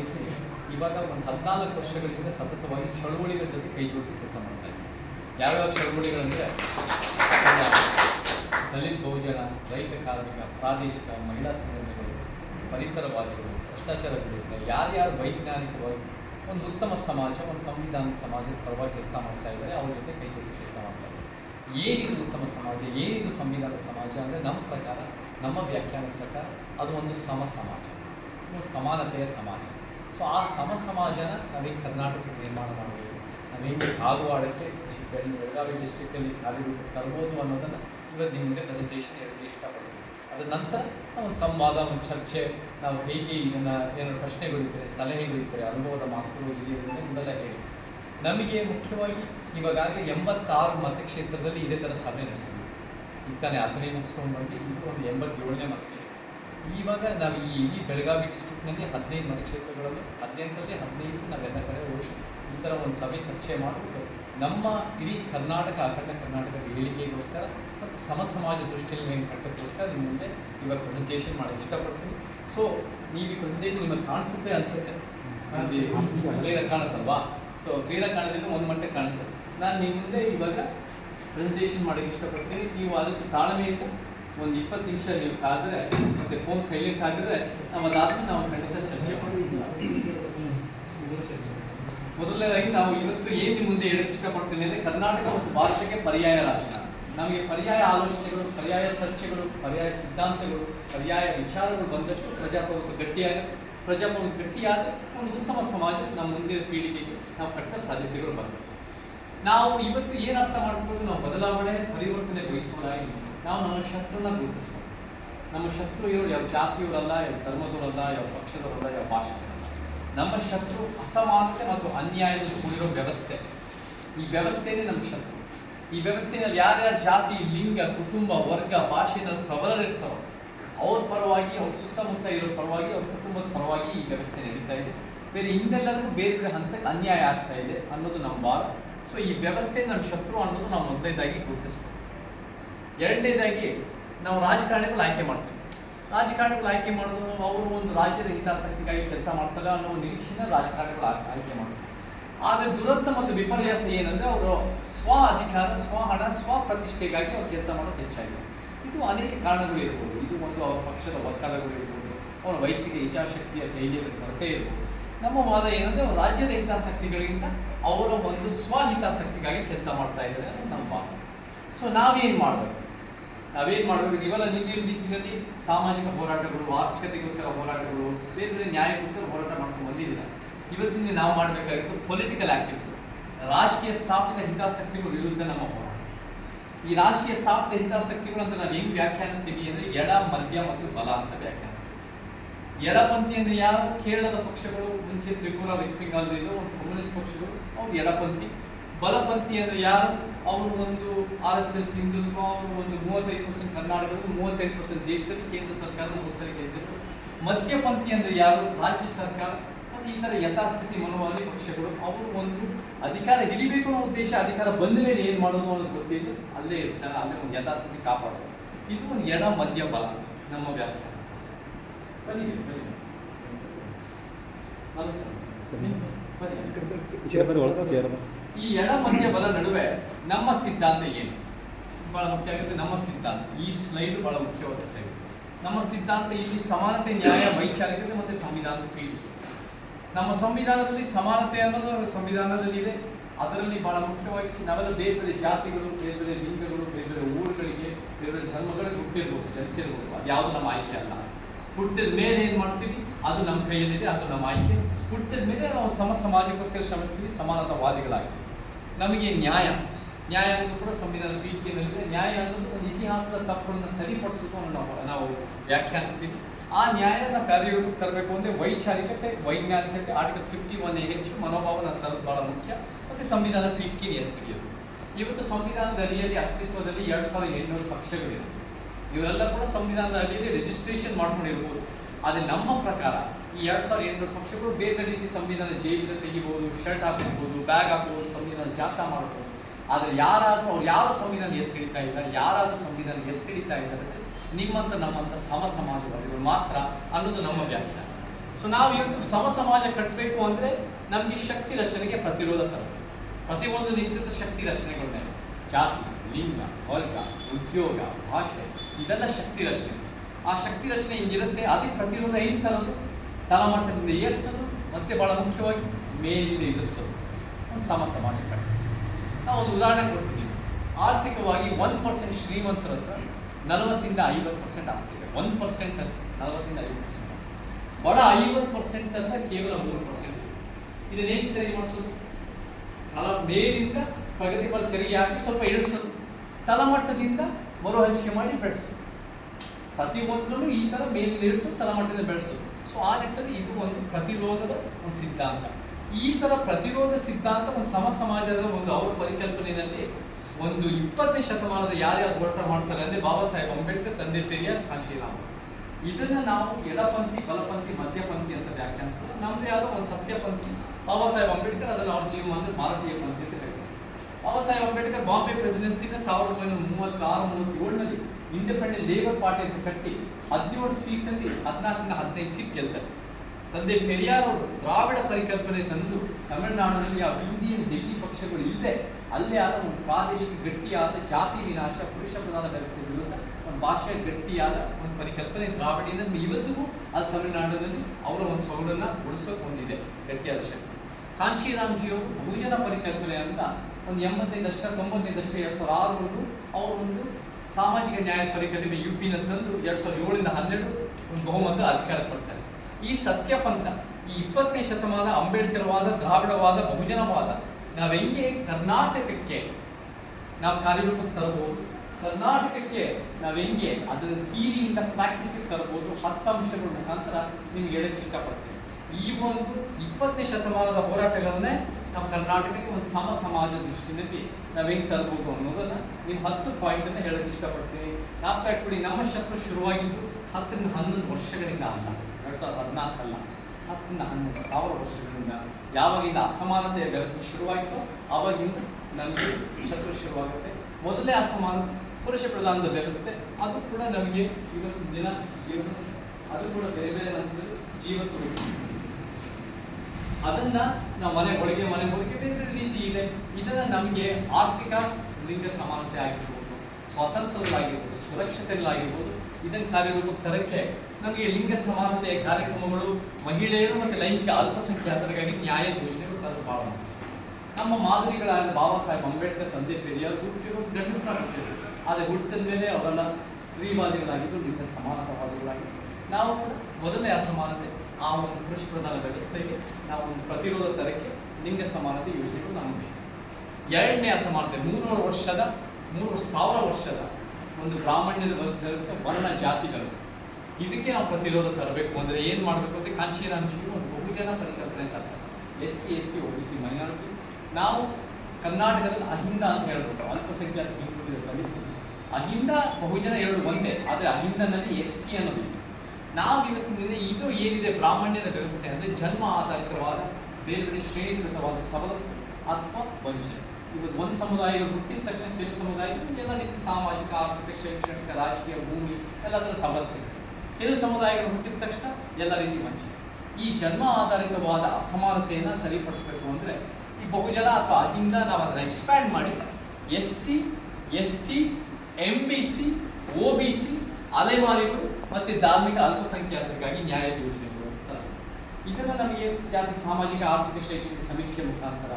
ಭಾಗವಹಿಸಿ ಇವಾಗ ಒಂದು ಹದಿನಾಲ್ಕು ವರ್ಷಗಳಿಂದ ಸತತವಾಗಿ ಚಳುವಳಿಗಳ ಜೊತೆ ಕೈ ಜೋಡಿಸಿ ಕೆಲಸ ಮಾಡ್ತಾ ಇದ್ದೀವಿ ಯಾವ್ಯಾವ ಚಳುವಳಿಗಳಂದರೆ, ದಲಿತ ಬಹುಜನ, ರೈತ ಕಾರ್ಮಿಕ, ಪ್ರಾದೇಶಿಕ, ಮಹಿಳಾ ಸಂಘಟನೆಗಳು, ಪರಿಸರವಾದಿಗಳು ಭ್ರಷ್ಟಾಚಾರ ವಿರುದ್ಧ ಯಾರ್ಯಾರು ವೈಜ್ಞಾನಿಕವಾಗಿ ಒಂದು ಉತ್ತಮ ಸಮಾಜ, ಒಂದು ಸಂವಿಧಾನ ಸಮಾಜದ ಪರವಾಗಿ ಕೆಲಸ ಮಾಡ್ತಾ ಇದ್ದಾರೆ, ಅವ್ರ ಜೊತೆ ಕೈ ಜೋಡಿಸಿ ಕೆಲಸ ಮಾಡ್ತಾ ಇದ್ದಾರೆ. ಏನಿದು ಉತ್ತಮ ಸಮಾಜ, ಏನಿದು ಸಂವಿಧಾನ ಸಮಾಜ ಅಂದರೆ ನಮ್ಮ ಪ್ರಕಾರ, ನಮ್ಮ ವ್ಯಾಖ್ಯಾನದ ಪ್ರಕಾರ ಅದು ಒಂದು ಸಮ ಸಮಾಜ. ಒಂದು ಸಮಾನತೆಯ ಸಮಾಜ. ಸೊ ಆ ಸಮ ಸಮಾಜನ ನಾವೀಗ ಕರ್ನಾಟಕಕ್ಕೆ ನಿರ್ಮಾಣ ಮಾಡ್ಬೋದು ನಾವೇನು ಕಾಗವಾಡಕ್ಕೆ ಬೆಳ್- ಬೆಳಗಾವಿ ಡಿಸ್ಟಿಕ್ಕಲ್ಲಿ ಕಾರ್ಯರೂಪ ತರ್ಬೋದು ಅನ್ನೋದನ್ನು ಇವತ್ತು ನಿಮ್ಮ ಮುಂದೆ ಪ್ರೆಸೆಂಟೇಷನ್ ಹೇಳಿ ಇಷ್ಟಪಡ್ತೀನಿ. ಅದರ ನಂತರ ಒಂದು ಸಂವಾದ, ಒಂದು ಚರ್ಚೆ, ನಾವು ಹೇಗೆ ಇದನ್ನು ಏನಾದ್ರು ಪ್ರಶ್ನೆಗಳಿದ್ದರೆ ಸಲಹೆಗಳಿದ್ದರೆ ಅನುಭವದ ಮಾತುಗಳು ಇದೆಯೋ ಇವೆಲ್ಲ ಹೇಳಿ. ನಮಗೆ ಮುಖ್ಯವಾಗಿ ಇವಾಗಾಗಲೇ ಎಂಬತ್ತಾರು ಮತಕ್ಷೇತ್ರದಲ್ಲಿ ಇದೇ ಥರ ಸಭೆ ನಡೆಸಿದ್ವಿ. ಈಗ ತಾನೇ ಹದಿನೈದು ಮುಗಿಸ್ಕೊಂಡು ಬಂದು ಇದು ಒಂದು ಎಂಬತ್ತೇಳನೇ ಮತಕ್ಷೇತ್ರ. ಇವಾಗ ನಾವು ಈ ಇಡೀ ಬೆಳಗಾವಿ ಡಿಸ್ಟಿಕ್ನಲ್ಲಿ ಹದಿನೈದು ಮತಕ್ಷೇತ್ರಗಳಲ್ಲಿ ಹದಿನೆಂಟರಲ್ಲಿ ಹದಿನೈದು ನಾವೆಲ್ಲ ಕಡೆ ಹೋಗಿ ಈ ಥರ ಒಂದು ಸಭೆ ಚರ್ಚೆ ಮಾಡಿಬಿಟ್ಟು ನಮ್ಮ ಇಡೀ ಕರ್ನಾಟಕ ಅಖಂಡ ಕರ್ನಾಟಕದ ಏಳಿಗೆಗೋಸ್ಕರ ಮತ್ತು ಸಮ ಸಮಾಜ ದೃಷ್ಟಿಯಲ್ಲಿ ನೀವು ಕಟ್ಟೋಕ್ಕೋಸ್ಕರ ನಿಮ್ಮ ಮುಂದೆ ಇವಾಗ ಪ್ರೆಸೆಂಟೇಷನ್ ಮಾಡೋಕ್ಕೆ ಇಷ್ಟಪಡ್ತೀನಿ. ಸೊ ನೀವು ಈ ಪ್ರೆಸೆಂಟೇಷನ್ ನಿಮಗೆ ಕಾಣಿಸುತ್ತೆ ಅನಿಸುತ್ತೆ? ಬೇರೆ ಕಾಣುತ್ತಲ್ವಾ? ಸೊ ಕ್ಲಿಯರ್ ಕಾಣೋದ್ರಿಂದ ಒಂದು ಮಟ್ಟಕ್ಕೆ ಕಾಣುತ್ತೆ. ನಾನು ನಿಮ್ಮ ಮುಂದೆ ಇವಾಗ ಪ್ರೆಸೆಂಟೇಷನ್ ಮಾಡೋಕ್ಕೆ ಇಷ್ಟಪಡ್ತೀನಿ. ನೀವು ಆದಷ್ಟು ತಾಳ್ಮೆಯಿಂದ ಒಂದು ಇಪ್ಪತ್ತು ನಿಮಿಷ ನೀವು ಕಾದ್ರೆ, ಮತ್ತೆ ಫೋನ್ ಸೈಲೆಂಟ್ ಹಾಕಿದ್ರೆ ನಾವು ಅದಾದ್ಮೇಲೆ ನಾವು ಖಂಡಿತ ಚರ್ಚೆ ಮೊದಲನೇದಾಗಿ ನಾವು ಇವತ್ತು ಏನು ನಿಮ್ಮ ಮುಂದೆ ಹೇಳಕ್ಕೆ ಇಷ್ಟಪಡ್ತೀನಿ ಅಂದರೆ ಕರ್ನಾಟಕ ಮತ್ತು ಭಾಷೆಗೆ ಪರ್ಯಾಯ ರಾಷ್ಟ್ರ. ನಮಗೆ ಪರ್ಯಾಯ ಆಲೋಚನೆಗಳು, ಪರ್ಯಾಯ ಚರ್ಚೆಗಳು, ಪರ್ಯಾಯ ಸಿದ್ಧಾಂತಗಳು, ಪರ್ಯಾಯ ವಿಚಾರಗಳು ಬಂದಷ್ಟು ಪ್ರಜಾಪ್ರಭುತ್ವ ಗಟ್ಟಿಯಾಗುತ್ತೆ. ಪ್ರಜಾಪ್ರಭುತ್ವ ಗಟ್ಟಿಯಾದ ಒಂದು ಉತ್ತಮ ಸಮಾಜ ನಮ್ಮ ಮುಂದಿನ ಪೀಳಿಗೆಗೆ ನಾವು ಕಟ್ಟ ಸಾಧ್ಯತೆಗಳು ಬರ್ತವೆ ನಾವು ಇವತ್ತು ಏನು ಅರ್ಥ ಮಾಡ್ಕೊಂಡು ನಾವು ಬದಲಾವಣೆ, ಪರಿವರ್ತನೆ ಬಯಸೋರಾಗಿ ನಾವು ನಮ್ಮ ಶತ್ರುನ ಗುರುತಿಸ್ಬೇಕು. ನಮ್ಮ ಶತ್ರು ಇವರು ಯಾವ ಜಾತಿಯವರಲ್ಲ ಯಾವ ಧರ್ಮದವರಲ್ಲ ಯಾವ ಪಕ್ಷದವರಲ್ಲ ಯಾವ ಭಾಷೆಯವರಲ್ಲ ನಮ್ಮ ಶತ್ರು ಅಸಮಾನತೆ ಮತ್ತು ಅನ್ಯಾಯದ ಕೂಡಿರೋ ವ್ಯವಸ್ಥೆ. ಈ ವ್ಯವಸ್ಥೆನೇ ನಮ್ಮ ಶತ್ರು. ಈ ವ್ಯವಸ್ಥೆಯಲ್ಲಿ ಯಾರ್ಯಾರ ಜಾತಿ, ಲಿಂಗ, ಕುಟುಂಬ, ವರ್ಗ ಭಾಷೆನಲ್ಲಿ ಪ್ರಬಲರಿರ್ತಾರೋ ಅವ್ರ ಪರವಾಗಿ, ಅವ್ರ ಸುತ್ತಮುತ್ತ ಇರೋ ಪರವಾಗಿ, ಅವ್ರ ಕುಟುಂಬದ ಪರವಾಗಿ ಈ ವ್ಯವಸ್ಥೆ ನಡೀತಾ ಇದೆ. ಬೇರೆ ಹಿಂದೆಲ್ಲರೂ ಬೇರೆ ಬೇರೆ ಹಂತಕ್ಕೆ ಅನ್ಯಾಯ ಆಗ್ತಾ ಇದೆ ಅನ್ನೋದು ನಮ್ಮ ಭಾರ. ಸೊ ಈ ವ್ಯವಸ್ಥೆ ನಮ್ಮ ಶತ್ರು ಅನ್ನೋದು ನಾವು ಮೊದಲನೇದಾಗಿ ಗುರುತಿಸ್ಬೇಕು. ಎರಡನೇದಾಗಿ ನಾವು ರಾಜಕಾರಣಿಗಳು ಆಯ್ಕೆ ಮಾಡ್ತೀವಿ. ರಾಜಕಾರಣಿಗಳು ಆಯ್ಕೆ ಮಾಡೋದು ಅವರು ಒಂದು ರಾಜ್ಯದ ಹಿತಾಸಕ್ತಿಗಾಗಿ ಕೆಲಸ ಮಾಡ್ತಾರೆ ಅನ್ನೋ ಒಂದು ನಿರೀಕ್ಷೆನ ರಾಜಕಾರಣಿಗಳು ಆಯ್- ಆಯ್ಕೆ ಮಾಡ್ತಾರೆ. ಆದರೆ ದುರಂತ ಮತ್ತು ವಿಪರ್ಯಾಸ ಏನಂದ್ರೆ ಅವರು ಸ್ವ ಅಧಿಕಾರ, ಸ್ವ ಹಣ, ಸ್ವ ಪ್ರತಿಷ್ಠೆಗಾಗಿ ಅವ್ರು ಕೆಲಸ ಮಾಡೋದು ಹೆಚ್ಚಾಗಿದೆ. ಇದು ಅನೇಕ ಕಾರಣಗಳು ಇರ್ಬೋದು. ಇದು ಒಂದು ಅವರ ಪಕ್ಷದ ಒತ್ತಡಗಳು ಇರ್ಬೋದು. ಅವರ ವೈಯಕ್ತಿಕ ಇಚ್ಛಾಶಕ್ತಿಯ ಧೈರ್ಯದ ಕೊರತೆ ಇರ್ಬೋದು. ನಮ್ಮ ವಾದ ಏನಂದ್ರೆ ಅವ್ರು ರಾಜ್ಯದ ಹಿತಾಸಕ್ತಿಗಳಿಗಿಂತ ಅವರ ಒಂದು ಸ್ವ ಹಿತಾಸಕ್ತಿಗಾಗಿ ಕೆಲಸ ಮಾಡ್ತಾ ಇದ್ದಾರೆ ಅನ್ನೋದು ನಮ್ಮ ವಾದ. ಸೊ ನಾವೇನು ಮಾಡಬೇಕು? ನಾವೇನು ಮಾಡಬೇಕು? ಇವೆಲ್ಲ ನಿಮ್ಮ ರೀತಿಯಲ್ಲಿ ಸಾಮಾಜಿಕ ಹೋರಾಟಗಳು, ಆರ್ಥಿಕತೆಗೋಸ್ಕರ ಹೋರಾಟಗಳು, ಬೇರೆ ಬೇರೆ ನ್ಯಾಯಕ್ಕೋಸ್ಕರ ಹೋರಾಟ ಮಾಡ್ಕೊಂಡು ಬಂದಿದ್ದೀರ? ಇವತ್ತಿನ ನಾವು ಮಾಡಬೇಕಾಗಿತ್ತು ಪೊಲಿಟಿಕಲ್ ಆಕ್ಟಿವಿಸಮ್ ರಾಜಕೀಯ ಸ್ಥಾಪಿತ ಹಿತಾಸಕ್ತಿಗಳ ವಿರುದ್ಧ ನಮ್ಮ ಹೋರಾಟ. ಈ ರಾಜಕೀಯ ಸ್ಥಾಪಿತ ಹಿತಾಸಕ್ತಿಗಳು ಅಂತ ನಾವು ಹೆಂಗೆ ವ್ಯಾಖ್ಯಾನಿಸ್ತೀವಿ ಅಂದ್ರೆ ಎಡ, ಮಧ್ಯ ಮತ್ತು ಬಲ ಅಂತ ವ್ಯಾಖ್ಯಾನಿಸ್ತೀವಿ. ಎಡಪಂಥಿ ಅಂದರೆ ಯಾರು? ಕೇರಳದ ಪಕ್ಷಗಳು, ಮುಂಚೆ ತ್ರಿಪುರ, ವೆಸ್ಟ್ ಬೆಂಗಾಲ್ದಿದ್ದು ಒಂದು ಕಮ್ಯುನಿಸ್ಟ್ ಪಕ್ಷಗಳು, ಅವ್ರು ಎಡಪಂಥಿ ಬಲಪಂಥಿ ಅಂದ್ರೆ ಯಾರು? ಅವರು ಒಂದು ಆರ್ ಎಸ್ ಎಸ್ ಹಿಂದುತ್ವ ಅವರು ಒಂದು ಮೂವತ್ತೈದು ಪರ್ಸೆಂಟ್ ಕರ್ನಾಟಕದಲ್ಲಿ ಮೂವತ್ತೈದು ಪರ್ಸೆಂಟ್ ದೇಶದಲ್ಲಿ ಕೇಂದ್ರ ಸರ್ಕಾರ ಮೂರು ಸಲ ಗೆದ್ದರು ಮಧ್ಯಪಂಥಿ ಅಂದ್ರೆ ಯಾರು? ರಾಜ್ಯ ಸರ್ಕಾರ. ಮತ್ತು ಈ ಥರ ಯಥಾಸ್ಥಿತಿ ಮನೋವಾದಿ ಪಕ್ಷಗಳು. ಅವರು ಒಂದು ಅಧಿಕಾರ ಹಿಡಿಬೇಕು ಅನ್ನೋ ಉದ್ದೇಶ ಅಧಿಕಾರ ಬಂದ ಮೇಲೆ ಏನು ಮಾಡೋದು ಅನ್ನೋದು ಗೊತ್ತಿದ್ದು ಅಲ್ಲೇ ಇರ್ತಾರೆ ಅಲ್ಲೇ ಒಂದು ಯಥಾಸ್ಥಿತಿ ಕಾಪಾಡೋದು. ಇದು ಒಂದು ಎಡ ಮಧ್ಯ ಬಲ ನಮ್ಮ ವ್ಯಾಖ್ಯಾನ ಬನ್ನಿ ಬನ್ನಿ. ನಮಸ್ಕಾರ. ಬನ್ನಿ. ಈ ಎಡ ಮಧ್ಯ ಬಲ ನಡುವೆ ನಮ್ಮ ಸಿದ್ಧಾಂತ ಏನು? ಬಹಳ ಮುಖ್ಯ ಆಗುತ್ತೆ ನಮ್ಮ ಸಿದ್ಧಾಂತ. ಈ ಸ್ಲೈಡ್ ಬಹಳ ಮುಖ್ಯವಾದ ಸ್ಲೈಡ್ ನಮ್ಮ ಸಿದ್ಧಾಂತ ಇಲ್ಲಿ ಸಮಾನತೆ, ನ್ಯಾಯ, ವೈಚಾರಿಕತೆ ಮತ್ತು ಸಂವಿಧಾನದ ಪೀಳಿಗೆ ನಮ್ಮ ಸಂವಿಧಾನದಲ್ಲಿ ಸಮಾನತೆ ಅನ್ನೋದು ಸಂವಿಧಾನದಲ್ಲಿ ಇದೆ. ಅದರಲ್ಲಿ ಬಹಳ ಮುಖ್ಯವಾಗಿ ನಾವೆಲ್ಲ ಬೇರೆ ಬೇರೆ ಜಾತಿಗಳು, ಬೇರೆ ಬೇರೆ ಲಿಂಗಗಳು, ಬೇರೆ ಬೇರೆ ಊರುಗಳಿಗೆ, ಬೇರೆ ಬೇರೆ ಧರ್ಮಗಳಿಗೆ ಹುಟ್ಟಿರ್ಬೋದು, ಜನಿಸಿರ್ಬೋದು. ಅದು ಯಾವುದು ನಮ್ಮ ಆಯ್ಕೆ ಅಲ್ಲ. ಹುಟ್ಟಿದ ಮೇಲೆ ಏನು ಮಾಡ್ತೀವಿ? ಅದು ನಮ್ಮ ಕೈಯಲ್ಲಿದೆ, ಅದು ನಮ್ಮ ಆಯ್ಕೆ. ಹುಟ್ಟಿದ ಮೇಲೆ ನಾವು ಸಮ ಸಮಾಜಕ್ಕೋಸ್ಕರ ಶ್ರಮಿಸ್ತೀವಿ ಸಮಾನತಾವಾದಿಗಳಾಗಿ ನಮಗೆ ನ್ಯಾಯ ನ್ಯಾಯ ಅನ್ನೋದು ಕೂಡ ಸಂವಿಧಾನ ಪೀಠಿಕೆಯಲ್ಲಿದೆ ನ್ಯಾಯ ಅನ್ನೋದು ಇತಿಹಾಸದ ತಪ್ಪುಗಳನ್ನು ಸರಿಪಡಿಸೋದು ನಾವು ನಾವು ವ್ಯಾಖ್ಯಾನಿಸ್ತೀವಿ. ಆ ನ್ಯಾಯನ ಕಾರ್ಯರೂಪಕ್ಕೆ ತರಬೇಕು ಅಂದರೆ ವೈಚಾರಿಕತೆ, ವೈಜ್ಞಾನಿಕತೆ ಆರ್ಟಿಕಲ್ ಫಿಫ್ಟಿ ಒನ್ ಹೆಚ್ಚು ಮನೋಭಾವನ ತರೋದು ಬಹಳ ಮುಖ್ಯ. ಮತ್ತು ಸಂವಿಧಾನ ಪೀಠಿಕೆ ಎತ್ತಿ ಹಿಡಿಯೋದು ಇವತ್ತು ಸಂವಿಧಾನದ ಅಡಿಯಲ್ಲಿ ಅಸ್ತಿತ್ವದಲ್ಲಿ ಎರಡು ಸಾವಿರದ ಎಂಟುನೂರು ಪಕ್ಷಗಳಿವೆ. ಇವರೆಲ್ಲ ಕೂಡ ಸಂವಿಧಾನದ ಅಡಿಯಲ್ಲಿ ರಿಜಿಸ್ಟ್ರೇಷನ್ ಮಾಡ್ಕೊಂಡಿರ್ಬೋದು. ಆದರೆ ನಮ್ಮ ಪ್ರಕಾರ ಈ ಎರಡು ಸಾವಿರದ ಎಂಟುನೂರು ಪಕ್ಷಗಳು ಬೇರೆ ರೀತಿ ಸಂವಿಧಾನ ಜೇಬಿನ ತೆಗಿಬೋದು, ಶರ್ಟ್ ಹಾಕ್ಬೋದು ಬ್ಯಾಗ್ ಹಾಕ್ಬೋದು ಸಂವಿಧಾನ ಜಾಥಾ ಮಾಡ್ಬೋದು. ಆದರೆ ಯಾರಾದರೂ ಅವ್ರು ಯಾವ ಸಂವಿಧಾನ ಎತ್ತಿ ಹಿಡಿತಾ ಇಲ್ಲ ಯಾರಾದರೂ ಸಂವಿಧಾನ ಎತ್ತಿ ಹಿಡಿತಾ ಇದ್ದಾರೆ ನಿಮ್ಮಂತ ನಮ್ಮಂತ ಸಮ ಸಮಾಜವಾದಿಗಳು ಮಾತ್ರ ಅನ್ನೋದು ನಮ್ಮ ವ್ಯಾಖ್ಯಾನ ಸೊ ನಾವು ಇವತ್ತು ಸಮ ಸಮಾಜ ಕಟ್ಟಬೇಕು ಅಂದ್ರೆ ನಮಗೆ ಶಕ್ತಿ ರಚನೆಗೆ ಪ್ರತಿರೋಧ ತರಬೇಕು. ಪ್ರತಿಯೊಂದು ನಿಂತಿದ್ದ ಶಕ್ತಿ ರಚನೆಗಳ ಮೇಲೆ ಜಾತಿ, ಲಿಂಗ, ವರ್ಗ, ಉದ್ಯೋಗ, ಭಾಷೆ, ಇದೆಲ್ಲ ಶಕ್ತಿ ರಚನೆ. ಆ ಶಕ್ತಿ ರಚನೆ ಹಿಂಗಿರುತ್ತೆ ಅದಕ್ಕೆ ಪ್ರತಿರೋಧ ಏನು ತರೋದು? ತಳಮಟ್ಟದಿಂದ ಏರಿಸೋದು, ಮತ್ತೆ ಬಹಳ ಮುಖ್ಯವಾಗಿ ಮೇಲಿಂದ ಇಳಿಸೋದು. ಒಂದು ಸಮ ಸಮಾಜ ಕಟ್ಟಬೇಕು ನಾವು ಒಂದು ಉದಾಹರಣೆ ಕೊಡ್ತೀವಿ. ಆರ್ಥಿಕವಾಗಿ ಒನ್ ಪರ್ಸೆಂಟ್ ಶ್ರೀಮಂತರ ಹತ್ರ ನಲವತ್ತಿಂದ ಐವತ್ತು ಪರ್ಸೆಂಟ್ ಆಸ್ತಿ ಇದೆ. ಒನ್ ಪರ್ಸೆಂಟ್ ನಲವತ್ತಿಂದ ಐವತ್ತು ಪರ್ಸೆಂಟ್ ಆಸ್ತಿ ಬಡ ಐವತ್ತು ಪರ್ಸೆಂಟ್ ಅಂತ ಕೇವಲ ಮೂರು ಪರ್ಸೆಂಟ್ ಇದನ್ನ ಹೇಗೆ ಸರಿ ಮಾಡಿಸೋದು? ತಲ ಮೇಲಿಂದ ಪ್ರಗತಿಪರ ತೆರಿಗೆ ಹಾಕಿ ಸ್ವಲ್ಪ ಇಳಿಸೋದು. ತಲಮಟ್ಟದಿಂದ ಮರುಹಂಚಿಕೆ ಮಾಡಿ ಬೆಳೆಸೋದು. ಪ್ರತಿಯೊಂದರಲ್ಲೂ ಈ ಥರ ಮೇಲಿಂದ ಇಳಿಸೋದು ತಲಮಟ್ಟದಿಂದ ಬೆಳೆಸೋದು. ಸೊ ಆ ನಿಟ್ಟಿನಲ್ಲಿ ಇದು ಒಂದು ಪ್ರತಿರೋಧದ ಒಂದು ಸಿದ್ಧಾಂತ. ಈ ಥರ ಪ್ರತಿರೋಧ ಸಿದ್ಧಾಂತ ಒಂದು ಸಮ ಸಮಾಜದ ಒಂದು ಅವರ ಪರಿಕಲ್ಪನೆಯಲ್ಲಿ ಒಂದು ಇಪ್ಪತ್ತನೇ ಶತಮಾನದ ಯಾರ್ಯಾರು ಹೋರಾಟ ಮಾಡ್ತಾರೆ ಅಂದ್ರೆ ಬಾಬಾ ಸಾಹೇಬ್ ಅಂಬೇಡ್ಕರ್, ತಂದೆ ಪೆರಿಯಾರ್ ಕಾಂಶಿರಾಮ್ ಇದನ್ನ ನಾವು ಎಡಪಂಥಿ, ಬಲಪಂಥಿ, ಮಧ್ಯಪಂಥಿ ಅಂತ ವ್ಯಾಖ್ಯಾನಿಸಿದ್ರೆ ನಮ್ದು ಯಾರು ಒಂದು ಸತ್ಯಪಂಥಿ, ಬಾಬಾ ಸಾಹೇಬ್ ಅಂಬೇಡ್ಕರ್, ಅದನ್ನು ಅವ್ರ ಜೀವ ಅಂದ್ರೆ ಭಾರತೀಯ ಪಂಥಿ ಅಂತ ಹೇಳ್ತಾರೆ. ಬಾಬಾ ಸಾಹೇಬ್ ಅಂಬೇಡ್ಕರ್ ಬಾಂಬೆ ಪ್ರೆಸಿಡೆನ್ಸಿನ ಸಾವಿರದ ಒಂಬೈನೂರ ಮೂವತ್ತಾರು, ಮೂವತ್ತೇಳರಲ್ಲಿ ಇಂಡಿಪೆಂಡೆಂಟ್ ಲೇಬರ್ ಪಾರ್ಟಿ ಅಂತ ಕಟ್ಟಿ ಹದಿನೇಳು ಸೀಟಲ್ಲಿ ಹದಿನಾಲ್ಕರಿಂದ ಹದಿನೈದು ಸೀಟ್ ಗೆಲ್ತಾರೆ. ತಂದೆ ಪೆರಿಯಾರ್ ಅವರು ದ್ರಾವಿಡ ಪರಿಕಲ್ಪನೆ ತಂದು ತಮಿಳುನಾಡಿನಲ್ಲಿ ಆ ಹಿಂದಿಯನ್ನು ಡೆಲ್ಲಿ ಪಕ್ಷಗಳು ಇಲ್ಲದೆ ಅಲ್ಲೇ ಆದ ಒಂದು ಪ್ರಾದೇಶಿಕ ಗಟ್ಟಿಯಾದ ಜಾತಿ ವಿನಾಶ, ಪುರುಷ ಪ್ರಧಾನ ವ್ಯವಸ್ಥೆ ವಿರುದ್ಧ ಒಂದು ಭಾಷೆಯ ಗಟ್ಟಿಯಾದ ಒಂದು ಪರಿಕಲ್ಪನೆ ದ್ರಾವಿಡಿಯಿಂದ ಇವತ್ತಿಗೂ ಅದು ತಮಿಳುನಾಡಿನಲ್ಲಿ ಅವರ ಒಂದು ಸೊಗಡನ್ನ ಉಳಿಸೋಕೆ ಹೊಂದಿದೆ ಗಟ್ಟಿಯಾದ ಶಕ್ತಿ. ಕಾಂಶಿರಾಮ್ಜಿಯವರು ಬಹುಜನ ಪರಿಕಲ್ಪನೆ ಅಂತ ಒಂದು ಎಂಬತ್ತೈದು ದಶಕ, ತೊಂಬತ್ತೈದು ದಶಕ, ಎರಡು ಸಾವಿರ ಆರರವರೆಗೂ ಅವರೊಂದು ಸಾಮಾಜಿಕ ನ್ಯಾಯ ಪರಿಕಲ್ಪನೆ ಯು ಪಿನ ತಂದು ಎರಡು ಸಾವಿರದ ಏಳರಿಂದ ಹನ್ನೆರಡು ಒಂದು ಬಹುಮತ ಅಧಿಕಾರ ಕೊಡ್ತಾರೆ. ಈ ಸತ್ಯಪಂಥ, ಈ ಇಪ್ಪತ್ತನೇ ಶತಮಾನ ಅಂಬೇಡ್ಕರ್ವಾದ, ದ್ರಾವಿಡವಾದ, ಬಹುಜನವಾದ, ನಾವು ಹೆಂಗೆ ಕರ್ನಾಟಕಕ್ಕೆ ನಾವು ಕಾರ್ಯರೂಪಕ್ಕೆ ತರಬಹುದು? ಕರ್ನಾಟಕಕ್ಕೆ ನಾವು ಹೆಂಗೆ ಅದರ ಥೀರಿಯಿಂದ ಪ್ರಾಕ್ಟೀಸಿಗೆ ತರಬಹುದು? ಹತ್ತು ಅಂಶಗಳ ಮುಖಾಂತರ ನಿಮ್ಗೆ ಹೇಳಕ್ಕೆ ಇಷ್ಟಪಡ್ತೀನಿ. ಈ ಒಂದು ಇಪ್ಪತ್ತನೇ ಶತಮಾನದ ಹೋರಾಟಗಳನ್ನೇ ನಮ್ಮ ಕರ್ನಾಟಕಕ್ಕೆ ಒಂದು ಸಮ ಸಮಾಜ ದೃಷ್ಟಿನಲ್ಲಿ ನಾವು ಹೆಂಗೆ ತರಬೇಕು ಅನ್ನೋದನ್ನ ನೀವು ಹತ್ತು ಪಾಯಿಂಟ್ ಅನ್ನ ಹೇಳಕ್ಕೆ ಇಷ್ಟಪಡ್ತೀನಿ. ಕೊಡಿ ನಮ್ಮ ಶತ್ರು ಶುರುವಾಗಿದ್ದು ಹತ್ತರಿಂದ ಹನ್ನೊಂದು ವರ್ಷಗಳಿಂದ ಅಲ್ಲ, ಎರಡ್ ಸಾವಿರದ ಹದಿನಾಲ್ಕಲ್ಲ, ಹತ್ತರಿಂದ ಹನ್ನೊಂದು ಸಾವಿರ ವರ್ಷಗಳಿಂದ. ಯಾವಾಗಿಂದ ಅಸಮಾನತೆಯ ವ್ಯವಸ್ಥೆ ಶುರುವಾಯಿತು ಆವಾಗಿಂದ ನಮಗೆ ಶತ್ರು ಶುರುವಾಗುತ್ತೆ. ಮೊದಲೇ ಅಸಮಾನ, ಪುರುಷ ಪ್ರಧಾನದ ವ್ಯವಸ್ಥೆ, ಅದು ಕೂಡ ನಮಗೆ ಇವತ್ತು ದಿನ ಜೀವನ, ಅದು ಕೂಡ ಬೇರೆ ಬೇರೆ ಹಂತದಲ್ಲಿ ಜೀವತ್ತು ಅದನ್ನ ನಾವು ಮನೆ ಹೊಳಿಗೆ ಮನೆ ಹೊಳಿಗೆ ಬೇರೆ ರೀತಿ ಇದೆ. ಇದನ್ನ ನಮಗೆ ಆರ್ಥಿಕ ಲಿಂಗ ಸಮಾನತೆ ಆಗಿರ್ಬೋದು, ಸ್ವಾತಂತ್ರ್ಯಗಳಾಗಿರ್ಬೋದು, ಸುರಕ್ಷತೆಗಳಾಗಿರ್ಬೋದು, ಇದನ್ನ ಕಾರ್ಯರೂಪ ತರಕ್ಕೆ ನಮಗೆ ಲಿಂಗ ಸಮಾನತೆ ಕಾರ್ಯಕ್ರಮಗಳು ಮಹಿಳೆಯರು ಮತ್ತು ಲೈಂಗಿಕ ಅಲ್ಪಸಂಖ್ಯಾತರಿಗಾಗಿ ನ್ಯಾಯ ಯೋಜನೆಗಳು ತರಲು ಬಹಳ. ನಮ್ಮ ಮಾದರಿಗಳಾದ ಬಾಬಾ ಸಾಹೇಬ್ ಅಂಬೇಡ್ಕರ್ ತಂದೆ ಪೆರಿಯಾರ್ ಹುಟ್ಟಿರೋ ಗಂಡಸರ ಹುಟ್ಟಿದ್ರು ಆದರೆ ಹುಟ್ಟಿದ ಮೇಲೆ ಅವರೆಲ್ಲ ಸ್ತ್ರೀವಾದಿಗಳಾಗಿದ್ದು ಲಿಂಗ ಸಮಾನತಾವಾದಿಗಳಾಗಿದ್ದು ನಾವು ಮೊದಲನೇ ಅಸಮಾನತೆ ಆ ಒಂದು ಕೃಷಿ ಪ್ರಧಾನ ವ್ಯವಸ್ಥೆಗೆ ನಾವು ಒಂದು ಪ್ರತಿರೋಧ ತರಕ್ಕೆ ಲಿಂಗ ಸಮಾನತೆ ಯೋಜನೆಗಳು ನಮಗೆ ಎರಡನೇ ಅಸಮಾನತೆ ಮೂರುನೂರು ವರ್ಷದ ಮೂರು ಸಾವಿರ ವರ್ಷದ ಒಂದು ಬ್ರಾಹ್ಮಣ್ಯದ ವ್ಯವಸ್ಥೆ ವರ್ಣ ಜಾತಿ ವ್ಯವಸ್ಥೆ. ಇದಕ್ಕೆ ನಾವು ಪ್ರತಿರೋಧ ತರಬೇಕು ಅಂದರೆ ಏನು ಮಾಡಬೇಕು ಅಂದರೆ ಕಾಂಶೀರಾಮ್ಜಿಯು ಒಂದು ಬಹುಜನ ಪರಿಕಲ್ಪನೆ ತರ್ತಾರೆ S C, S T O B C, minority. ನಾವು ಕರ್ನಾಟಕದಲ್ಲಿ ಅಹಿಂದ ಅಂತ ಹೇಳ್ಬಿಟ್ಟು ಅಲ್ಪಸಂಖ್ಯಾತ ಹಿಂದುಳಿದ ಅಹಿಂದ ಬಹುಜನ ಎರಡು ಒಂದೇ, ಆದರೆ ಅಹಿಂದನಲ್ಲಿ ಎಸ್ ಟಿ ಅನ್ನೋದಿಲ್ಲ ನಾವು ಇವತ್ತಿನ ದಿನ ಇದು ಏನಿದೆ ಬ್ರಾಹ್ಮಣ್ಯದ ವ್ಯವಸ್ಥೆ ಅಂದರೆ ಜನ್ಮ ಆಧಾರಿತವಾದ ಬೇರೆ ಬೇರೆ ಶ್ರೇಣೀಕೃತವಾದ ಸವಲತ್ತು ಅಥವಾ ವಂಚನೆ. ಇವತ್ತು ಒಂದು ಸಮುದಾಯ ಹುಟ್ಟಿದ ತಕ್ಷಣ ಕೆಲವು ಸಮುದಾಯ ಎಲ್ಲ ರೀತಿ ಸಾಮಾಜಿಕ, ಆರ್ಥಿಕ, ಶೈಕ್ಷಣಿಕ, ರಾಜಕೀಯ, ಭೂಮಿ ಎಲ್ಲದರ ಸವಲತ್ತು ಸಿಗುತ್ತೆ ಕೆಲವು ಸಮುದಾಯಗಳು ಹುಟ್ಟಿದ ತಕ್ಷಣ ಎಲ್ಲ ರೀತಿ ವಂಚನೆ. ಈ ಜನ್ಮ ಆಧಾರಿತವಾದ ಅಸಮಾನತೆಯನ್ನು ಸರಿಪಡಿಸಬೇಕು ಅಂದರೆ ಈ ಬಹುಜನ ಅಥವಾ ಅಹಿಂದ ನಾವು ಅದನ್ನು ಎಕ್ಸ್ಪ್ಯಾಂಡ್ ಮಾಡಿ S C S T M B C O B C ಅಲೆಮಾರಿಗಳು ಮತ್ತು ಧಾರ್ಮಿಕ ಅಲ್ಪಸಂಖ್ಯಾತರಿಗಾಗಿ ನ್ಯಾಯ ಯೋಜನೆಗಳು ಇದನ್ನು ನಮಗೆ ಜಾತಿ ಸಾಮಾಜಿಕ, ಆರ್ಥಿಕ, ಶೈಕ್ಷಣಿಕ ಸಮೀಕ್ಷೆ ಮುಖಾಂತರ,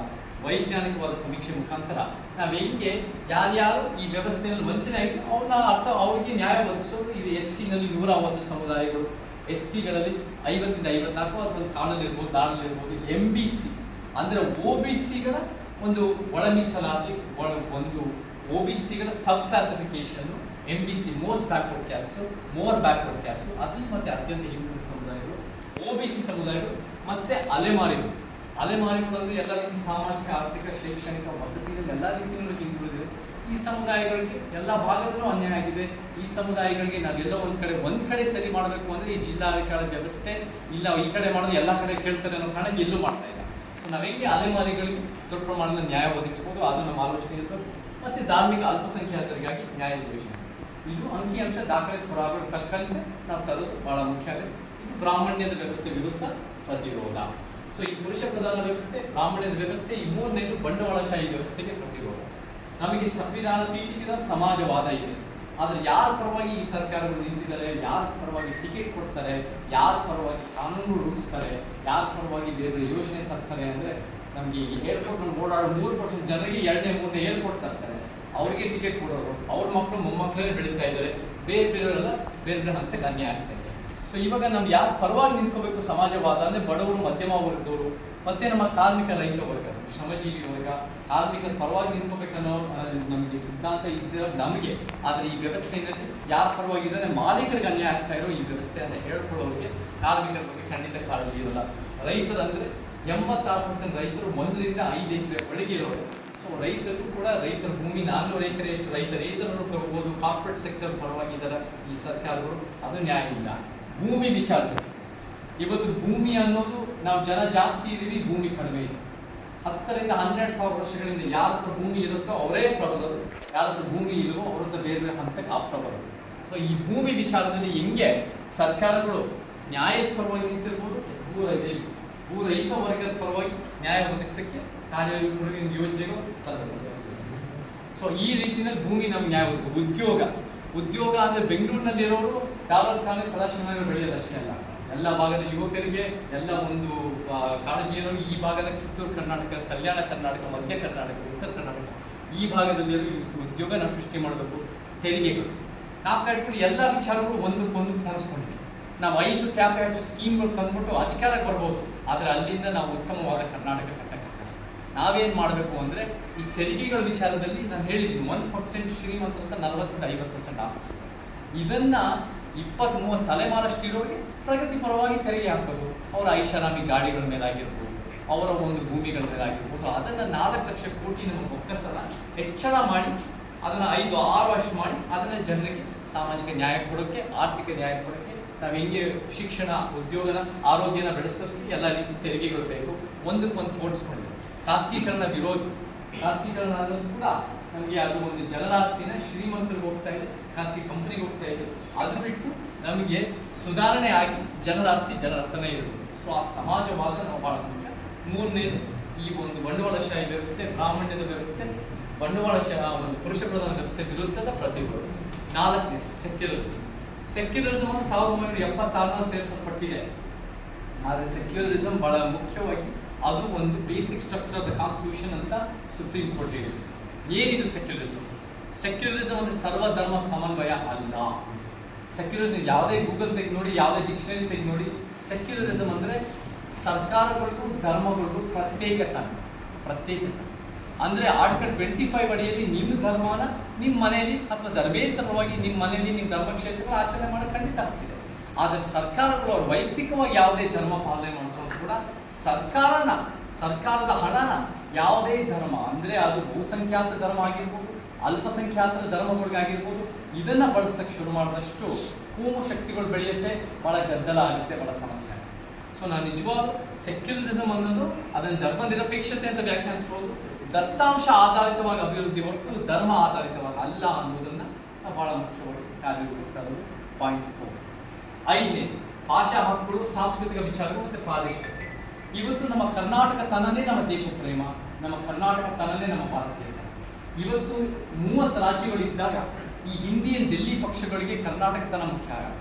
ವೈಜ್ಞಾನಿಕವಾದ ಸಮೀಕ್ಷೆ ಮುಖಾಂತರ ನಾವು ಹೆಂಗೆ ಯಾರ್ಯಾರು ಈ ವ್ಯವಸ್ಥೆಯಲ್ಲಿ ವಂಚನೆ ಆಗಿ ಅವ್ರನ್ನ ಅರ್ಥ ಅವರಿಗೆ ನ್ಯಾಯ ಒದಗಿಸೋದು ಇದು ಎಸ್ ಸಿನಲ್ಲಿ ನೂರ ಒಂದು ಸಮುದಾಯಗಳು. ಎಸ್ ಟಿಗಳಲ್ಲಿ ಐವತ್ತಿಂದ ಐವತ್ನಾಲ್ಕು ಅಥವಾ ಕಾಡಲ್ಲಿರ್ಬೋದು ದಾಳಲ್ಲಿರ್ಬೋದು ಎಂ ಬಿ ಸಿ ಅಂದರೆ ಒ ಬಿ ಸಿಗಳ ಒಂದು ಒಳ ಮೀಸಲಾತಿ ಒಂದು O B ಸಿಗಳ sub classification M B C most backward caste more backward caste ಅತಿ ಮತ್ತು ಅತ್ಯಂತ ಹಿಂದುಳಿದ ಸಮುದಾಯಗಳು ಒ ಬಿ ಸಿ ಸಮುದಾಯಗಳು, ಮತ್ತೆ ಅಲೆಮಾರಿಗಳು. ಅಲೆಮಾರಿಗಳಲ್ಲಿ ಎಲ್ಲ ರೀತಿ ಸಾಮಾಜಿಕ, ಆರ್ಥಿಕ, ಶೈಕ್ಷಣಿಕ ವಸತಿಗಳು ಎಲ್ಲ ರೀತಿಯಲ್ಲೂ ಹಿಂದುಳಿದಿದೆ ಈ ಸಮುದಾಯಗಳಿಗೆ ಎಲ್ಲ ಭಾಗದಲ್ಲೂ ಅನ್ಯಾಯ ಆಗಿದೆ. ಈ ಸಮುದಾಯಗಳಿಗೆ ನಾವೆಲ್ಲ ಒಂದು ಕಡೆ ಒಂದು ಕಡೆ ಸರಿ ಮಾಡಬೇಕು ಅಂದ್ರೆ ಈ ಜಿಲ್ಲಾಧಿಕಾರ ವ್ಯವಸ್ಥೆ ಇಲ್ಲ, ಈ ಕಡೆ ಮಾಡೋದು ಎಲ್ಲ ಕಡೆ ಕೇಳ್ತಾರೆ ಅನ್ನೋ ಕಾರಣಕ್ಕೆ ಎಲ್ಲೂ ಮಾಡ್ತಾ ಇಲ್ಲ. ನಾವು ಹೆಂಗೆ ಅಲೆಮಾರಿಗಳಿಗೆ ದೊಡ್ಡ ಪ್ರಮಾಣದ ನ್ಯಾಯ ಒದಗಿಸ್ಬೋದು? ಅದು ನಮ್ಮ ಆಲೋಚನೆ ಇರಬೇಕು ಮತ್ತೆ ಧಾರ್ಮಿಕ ಅಲ್ಪಸಂಖ್ಯಾತರಿಗಾಗಿ ನ್ಯಾಯ ಯೋಜನೆ. ಇದು ಅಂಕಿಅಂಶ ದಾಖಲೆ ಪುರಾವೆಗಳು ತಕ್ಕಂತೆ ನಾವು ತರೋದು ಬಹಳ ಮುಖ್ಯ ಆಗುತ್ತೆ. ಇದು ಬ್ರಾಹ್ಮಣ್ಯದ ವ್ಯವಸ್ಥೆ ವಿರುದ್ಧ ಪ್ರತಿರೋಧ. ಸೊ ಈ ಪುರುಷ ಪ್ರಧಾನ ವ್ಯವಸ್ಥೆ, ಬ್ರಾಹ್ಮಣ್ಯದ ವ್ಯವಸ್ಥೆ ಈ ಮೂರನೇದು ಬಂಡವಾಳಶಾಹಿ ವ್ಯವಸ್ಥೆಗೆ ಪ್ರತಿರೋಧ. ನಮಗೆ ಸಂವಿಧಾನ ಪೀಠಿಸಿದ ಸಮಾಜವಾದ ಇದೆ. ಆದರೆ ಯಾರ ಪರವಾಗಿ ಈ ಸರ್ಕಾರಗಳು ನಿಂತಿದ್ದಾರೆ, ಯಾರ ಪರವಾಗಿ ಟಿಕೆಟ್ ಕೊಡ್ತಾರೆ, ಯಾರ ಪರವಾಗಿ ಕಾನೂನು ರೂಪಿಸ್ತಾರೆ, ಯಾರ ಪರವಾಗಿ ಬೇರೆ ಯೋಜನೆ ತರ್ತಾರೆ ಅಂದ್ರೆ ನಮಗೆ ಈ ಏರ್ಪೋರ್ಟ್ನಲ್ಲಿ ಓಡಾಡೋ ಮೂರು ಪರ್ಸೆಂಟ್ ಜನರಿಗೆ ಎರಡನೇ, ಮೂರನೇ ಏರ್ಪೋರ್ಟ್ ತರ್ತಾರೆ. ಅವರಿಗೆ ಟಿಕೆಟ್ ಕೊಡೋರು. ಅವ್ರ ಮಕ್ಕಳು ಮೊಮ್ಮಕ್ಕಳೇ ಬೆಳೀತಾ ಇದ್ದಾರೆ. ಬೇರೆ ಬೇರೆಯವರೆಲ್ಲ ಬೇರೆ ಬೇರೆ ಹಂತಕ್ಕೆ ಅನ್ಯಾಯ ಆಗ್ತಾ ಇದೆ. ಸೊ ಇವಾಗ ನಾವು ಯಾರು ಪರವಾಗಿ ನಿಂತ್ಕೋಬೇಕು ಸಮಾಜವಾದ ಅಂದರೆ ಬಡವರು, ಮಧ್ಯಮ ವರ್ಗದವರು, ಮತ್ತೆ ನಮ್ಮ ಕಾರ್ಮಿಕ ರೈತ ವರ್ಗ, ಶ್ರಮಜೀವಿ ವರ್ಗ, ಕಾರ್ಮಿಕರ ಪರವಾಗಿ ನಿಂತ್ಕೋಬೇಕನ್ನೋ ನಮಗೆ ಸಿದ್ಧಾಂತ ಇದ್ದ ನಮಗೆ. ಆದರೆ ಈ ವ್ಯವಸ್ಥೆಯಲ್ಲಿ ಯಾರ ಪರವಾಗಿ ಇದ್ದಾರೆ ಮಾಲೀಕರಿಗೆ ಅನ್ಯಾಯ ಆಗ್ತಾ ಇರೋ ಈ ವ್ಯವಸ್ಥೆ ಅಂತ ಹೇಳ್ಕೊಳ್ಳೋರಿಗೆ ಕಾರ್ಮಿಕರ ಬಗ್ಗೆ ಖಂಡಿತ ಕಾಳಜಿ ಇರಲ್ಲ. ರೈತರಂದ್ರೆ ಎಂಬತ್ತಾರು ಪರ್ಸೆಂಟ್ ರೈತರು ಒಂದರಿಂದ ಐದು ಎಕರೆ ಒಳಗೆ ಇರೋರು. ಸೊ ರೈತರು ಕೂಡ ರೈತರ ಭೂಮಿ ನಾನ್ನೂರು ಎಕರೆ ಎಷ್ಟು ರೈತರು ರೈತರನ್ನು ತಗೋಬಹುದು ಕಾರ್ಪೊರೇಟ್ ಸೆಕ್ಟರ್ ಪರವಾಗಿದ್ದಾರೆ ಈ ಸರ್ಕಾರಗಳು. ಅದು ನ್ಯಾಯ ಇಲ್ಲ. ಭೂಮಿ ವಿಚಾರದಲ್ಲಿ. ಇವತ್ತು ಭೂಮಿ ಅನ್ನೋದು ನಾವು ಜನ ಜಾಸ್ತಿ ಇದ್ದೀವಿ, ಭೂಮಿ ಕಡಿಮೆ ಇದೆ. ಹತ್ತರಿಂದ ಹನ್ನೆರಡು ಸಾವಿರ ವರ್ಷಗಳಿಂದ ಯಾರ ಹತ್ರ ಭೂಮಿ ಇರುತ್ತೋ ಅವರೇ ಪ್ರಬಲರು. ಯಾರ ಹತ್ರ ಭೂಮಿ ಇಲ್ಲವೋ ಅವ್ರ ಹತ್ರ ಬೇರೆ ಬೇರೆ ಹಂತಕ್ಕೆ ಅಪ್ರಬಲರು ಸೊ ಈ ಭೂಮಿ ವಿಚಾರದಲ್ಲಿ ಹೆಂಗೆ ಸರ್ಕಾರಗಳು ನ್ಯಾಯದ ಪರವಾಗಿ ನಿಂತಿರ್ಬೋದು? ದೂರ ರೈ- ಭೂ ರೈತ ವರ್ಗದ ಪರವಾಗಿ ನ್ಯಾಯ ಒದಗಿಸಕ್ಕೆ ಕಾರ್ಯ ಯೋಜನೆಗಳು ತರಬೇಕು ಸೊ ಈ ರೀತಿಯಲ್ಲಿ ಭೂಮಿ ನಮ್ಗೆ ನ್ಯಾಯ ಒದಗಿಸ ಉದ್ಯೋಗ. ಉದ್ಯೋಗ ಅಂದ್ರೆ ಬೆಂಗಳೂರಿನಲ್ಲಿರೋರು ಡಾಲರ್ಸ್ ಕಾಂಗ್ರೆಸ್ ಸದಾಶಿವನಗರ ಬೆಳೆಯೋದಷ್ಟೇ ಅಲ್ಲ. ಎಲ್ಲ ಭಾಗದ ಯುವಕರಿಗೆ ಎಲ್ಲ ಒಂದು ಕಾಳಜಿ ಇರೋರು ಈ ಭಾಗದ ಕಿತ್ತೂರು ಕರ್ನಾಟಕ, ಕಲ್ಯಾಣ ಕರ್ನಾಟಕ, ಮಧ್ಯ ಕರ್ನಾಟಕ, ಉತ್ತರ ಕರ್ನಾಟಕ ಈ ಭಾಗದಲ್ಲಿ ಉದ್ಯೋಗ ನಾವು ಸೃಷ್ಟಿ ಮಾಡಬೇಕು. ತೆರಿಗೆಗಳು. ನಾವು ಕಟ್ಕೊಂಡು ಎಲ್ಲ ವಿಚಾರಗಳು ಒಂದಕ್ಕೊಂದು ಕಾಣಿಸ್ಕೊಂಡಿದೆ. ನಾವು ಐದು ಟ್ಯಾಪ್ ಹೆಚ್ಚು ಸ್ಕೀಮ್ಗಳು ತಂದ್ಬಿಟ್ಟು ಅಧಿಕಾರಕ್ಕೆ ಬರ್ಬೋದು. ಆದರೆ ಅಲ್ಲಿಂದ ನಾವು ಉತ್ತಮವಾದ ಕರ್ನಾಟಕ ಕಟ್ಟಕ್ಕೆ ನಾವೇನು ಮಾಡಬೇಕು ಅಂದರೆ ಈ ತೆರಿಗೆಗಳ ವಿಚಾರದಲ್ಲಿ ನಾನು ಹೇಳಿದ್ದೀನಿ ಒನ್ ಪರ್ಸೆಂಟ್ ಶ್ರೀಮಂತ ಅಂತ ನಲವತ್ತರಿಂದ ಐವತ್ತು ಪರ್ಸೆಂಟ್ ಆಸ್ತಿ. ಇದನ್ನು ಇಪ್ಪತ್ತ್ ಮೂವತ್ತು ತಲೆಮಾರಷ್ಟಿರೋರಿಗೆ ಪ್ರಗತಿ ಪರವಾಗಿ ತೆರಿಗೆ ಹಾಕೋದು ಅವರ ಐಷಾರಾಮಿ ಗಾಡಿಗಳ ಮೇಲಾಗಿರ್ಬೋದು, ಅವರ ಒಂದು ಭೂಮಿಗಳ ಮೇಲೆ ಆಗಿರ್ಬೋದು ಅದನ್ನ ನಾಲ್ಕು ಲಕ್ಷ ಕೋಟಿ ನಮ್ಮ ಬೊಕ್ಕಸನ ಹೆಚ್ಚಳ ಮಾಡಿ, ಅದನ್ನು ಐದು ಆರು ವರ್ಷ ಮಾಡಿ, ಅದನ್ನು ಜನರಿಗೆ ಸಾಮಾಜಿಕ ನ್ಯಾಯ ಕೊಡೋಕ್ಕೆ ಆರ್ಥಿಕ ನ್ಯಾಯ ಕೊಡೋಕ್ಕೆ ನಾವು ಹೆಂಗೆ ಶಿಕ್ಷಣ, ಉದ್ಯೋಗನ, ಆರೋಗ್ಯನ ಬೆಳೆಸೋದಕ್ಕೆ ಎಲ್ಲ ರೀತಿ ತೆರಿಗೆಗಳು ಬೇಕು. ಒಂದಕ್ಕೊಂದು ಹೋಲಿಸ್ಕೊಂಡಿದೆ ಖಾಸಗೀಕರಣ ವಿರೋಧಿ. ಖಾಸಗೀಕರಣ ಅನ್ನೋದು ಕೂಡ ನಮಗೆ ಅದು ಒಂದು ಜಲರಾಸ್ತಿನ ಶ್ರೀಮಂತರಿಗೆ ಹೋಗ್ತಾ ಇದೆ, ಖಾಸಗಿ ಕಂಪ್ನಿಗೆ ಹೋಗ್ತಾ ಇದೆ. ಅದು ಬಿಟ್ಟು ನಮಗೆ ಸುಧಾರಣೆ ಆಗಿ ಜನರಾಸ್ತಿ ಜನರ ಇರಬೇಕು ಸೊ ಆ ಸಮಾಜವಾದ ನಾವು ಬಹಳ ಮುಖ್ಯ. ಮೂರನೇದು, ಈ ಒಂದು ಬಂಡವಾಳಶಾಹಿ ವ್ಯವಸ್ಥೆ, ಬ್ರಾಹ್ಮಣ್ಯದ ವ್ಯವಸ್ಥೆ ಬಂಡವಾಳಶಾಹ ಒಂದು ಪುರುಷ ಪ್ರಧಾನ ವ್ಯವಸ್ಥೆ ವಿರುದ್ಧದ ಪ್ರತಿಗಳು ನಾಲ್ಕನೇದು ಸೆಕ್ಯುಲರಿಸಮ್ ಸೆಕ್ಯುಲರಿಸಮ್ ಅನ್ನು ಸಾವಿರದ ಒಂಬೈನೂರ ಎಪ್ಪತ್ತಾರರಲ್ಲಿ ಸೇರಿಸಲ್ಪಟ್ಟಿದೆ. ಆದರೆ ಸೆಕ್ಯುಲರಿಸಮ್ ಬಹಳ ಮುಖ್ಯವಾಗಿ ಅದು ಒಂದು basic structure of the constitution ಅಂತ ಸುಪ್ರೀಂ ಕೋರ್ಟ್ ಹೇಳಿದೆ. ಏನಿದು ಸೆಕ್ಯುಲರಿಸಮ್ ಸೆಕ್ಯುಲರಿಸಮ್ ಸರ್ವ ಸರ್ವಧರ್ಮ ಸಮನ್ವಯ ಅಲ್ಲ. ಸೆಕ್ಯುಲರಿಸಮ್ ಯಾವುದೇ ಗೂಗಲ್ ತೆಗೆದು ನೋಡಿ, ಯಾವುದೇ ಡಿಕ್ಷನರಿ ತೆಗೆದು ನೋಡಿ ಸೆಕ್ಯುಲರಿಸಮ್ ಅಂದರೆ ಸರ್ಕಾರಗಳಿಗೂ ಧರ್ಮಗಳಿಗೂ ಪ್ರತ್ಯೇಕತನ ಪ್ರತ್ಯೇಕತೆ ಅಂದ್ರೆ ಆರ್ಟಿಕಲ್ ಟ್ವೆಂಟಿ ಫೈವ್ ಅಡಿಯಲ್ಲಿ ನಿಮ್ಮ ಧರ್ಮನ ನಿಮ್ಮ ಮನೆಯಲ್ಲಿ ಅಥವಾ ಧರ್ಮೇತರವಾಗಿ ನಿಮ್ಮ ಮನೆಯಲ್ಲಿ ನಿಮ್ಮ ಧರ್ಮಕ್ಷೇತ್ರಗಳು ಆಚರಣೆ ಮಾಡಕ್ಕೆ ಖಂಡಿತ ಆಗ್ತಿದೆ. ಆದರೆ ಸರ್ಕಾರಗಳು ಅವ್ರು ವೈಯಕ್ತಿಕವಾಗಿ ಯಾವುದೇ ಧರ್ಮ ಪಾಲನೆ ಮಾಡ್ಕೊಂಡು ಕೂಡ ಸರ್ಕಾರನ, ಸರ್ಕಾರದ ಹಣನ ಯಾವುದೇ ಧರ್ಮ, ಅಂದ್ರೆ ಅದು ಬಹುಸಂಖ್ಯಾತ ಧರ್ಮ ಆಗಿರ್ಬೋದು, ಅಲ್ಪಸಂಖ್ಯಾತರ ಧರ್ಮಗಳಿಗಾಗಿರ್ಬೋದು, ಇದನ್ನ ಬಳಸಕ್ಕೆ ಶುರು ಮಾಡಿದಷ್ಟು ಕೂಮು ಶಕ್ತಿಗಳು ಬೆಳೆಯುತ್ತೆ, ಬಹಳ ಗದ್ದಲ ಆಗುತ್ತೆ, ಬಹಳ ಸಮಸ್ಯೆ ಆಗುತ್ತೆ. ಸೊ ನಾನು ನಿಜವಾಗ್ಲೂ ಸೆಕ್ಯುಲರಿಸಮ್ ಅನ್ನೋದು ಅದನ್ನು ಧರ್ಮ ನಿರಪೇಕ್ಷತೆ ಅಂತ ವ್ಯಾಖ್ಯಾನಿಸ್ಬೋದು. ದತ್ತಾಂಶ ಆಧಾರಿತವಾಗಿ ಅಭಿವೃದ್ಧಿ ಹೊರತು ಧರ್ಮ ಆಧಾರಿತವಾಗಿ ಅಲ್ಲ ಅನ್ನೋದನ್ನ ಬಹಳ ಮುಖ್ಯವಾಗಿ ಕಾರ್ಯರೂಪಕ್ಕೆ ತರೋದು ಪಾಯಿಂಟ್ ಫೋರ್ ಐದನೇ, ಭಾಷಾ ಹಕ್ಕುಗಳು, ಸಾಂಸ್ಕೃತಿಕ ವಿಚಾರಗಳು ಮತ್ತು ಪ್ರಾದೇಶಿಕತೆ ಇವತ್ತು ನಮ್ಮ ಕರ್ನಾಟಕ ತನನೇ ನಮ್ಮ ದೇಶ ಪ್ರೇಮ, ನಮ್ಮ ಕರ್ನಾಟಕ ತನನೇ ನಮ್ಮ ಭಾರತೀಯ. ಇವತ್ತು ಮೂವತ್ತು ರಾಜ್ಯಗಳಿದ್ದಾಗ ಈ ಹಿಂದಿಯನ್ ಡೆಲ್ಲಿ ಪಕ್ಷಗಳಿಗೆ ಕರ್ನಾಟಕ ತನ ಮುಖ್ಯ ಆಗುತ್ತೆ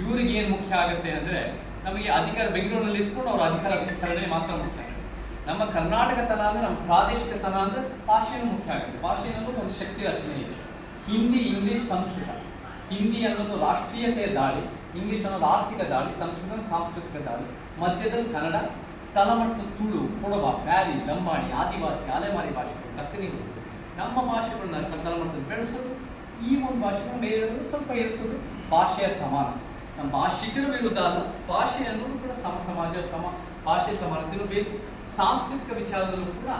ಇವರಿಗೆ ಏನು ಮುಖ್ಯ ಆಗುತ್ತೆ ಅಂದ್ರೆ ನಮಗೆ ಅಧಿಕಾರ ಬೆಂಗಳೂರಿನಲ್ಲಿ ಇಟ್ಕೊಂಡು ಅವರ ಅಧಿಕಾರ ವಿಸ್ತರಣೆ ಮಾತ್ರ ಮುಖ್ಯ ನಮ್ಮ ಕರ್ನಾಟಕ ತನ ಅಂದ್ರೆ ನಮ್ಮ ಪ್ರಾದೇಶಿಕ ತನ ಅಂದ್ರೆ ಭಾಷೆಯನ್ನು ಮುಖ್ಯ ಆಗುತ್ತೆ. ಅನ್ನೋದು ಒಂದು ಶಕ್ತಿ ರಚನೆ ಇದೆ. ಹಿಂದಿ, ಇಂಗ್ಲಿಷ್, ಸಂಸ್ಕೃತ. ಹಿಂದಿ ಅನ್ನೋದು ರಾಷ್ಟ್ರೀಯತೆಯ ದಾಳಿ, ಇಂಗ್ಲಿಷ್ ಅನ್ನೋದು ಆರ್ಥಿಕ ದಾಳಿ, ಸಂಸ್ಕೃತ ಸಾಂಸ್ಕೃತಿಕ ದಾಳಿ. ಮಧ್ಯದಲ್ಲಿ ಕನ್ನಡ ತಲಮಟ್ಟು ತುಳು, ಕೊಡವ ಬ್ಯಾರಿ ಲಂಬಾಣಿ, ಆದಿವಾಸಿ, ಅಲೆಮಾರಿ ಭಾಷೆಗಳು ದಕ್ಕನಿಗಳು ನಮ್ಮ ಭಾಷೆಗಳನ್ನ ತಲಮಟ್ಟದಲ್ಲಿ ಬೆಳೆಸೋದು, ಈ ಒಂದು ಭಾಷೆಗಳು ಬೇರೆ ಸ್ವಲ್ಪ ಇರಿಸೋದು ಭಾಷೆಯ ಸಮಾನ. ನಮ್ಮ ಭಾಷಿಕರ ವಿರುದ್ಧ ಅಲ್ಲ, ಭಾಷೆ ಅನ್ನೋದು ಕೂಡ ಸಮ ಸಮಾಜ, ಸಮ ಭಾಷೆ ಸಮಾನತೆಯೂ ಬೇಕು ಸಾಂಸ್ಕೃತಿಕ ವಿಚಾರದಲ್ಲೂ ಕೂಡ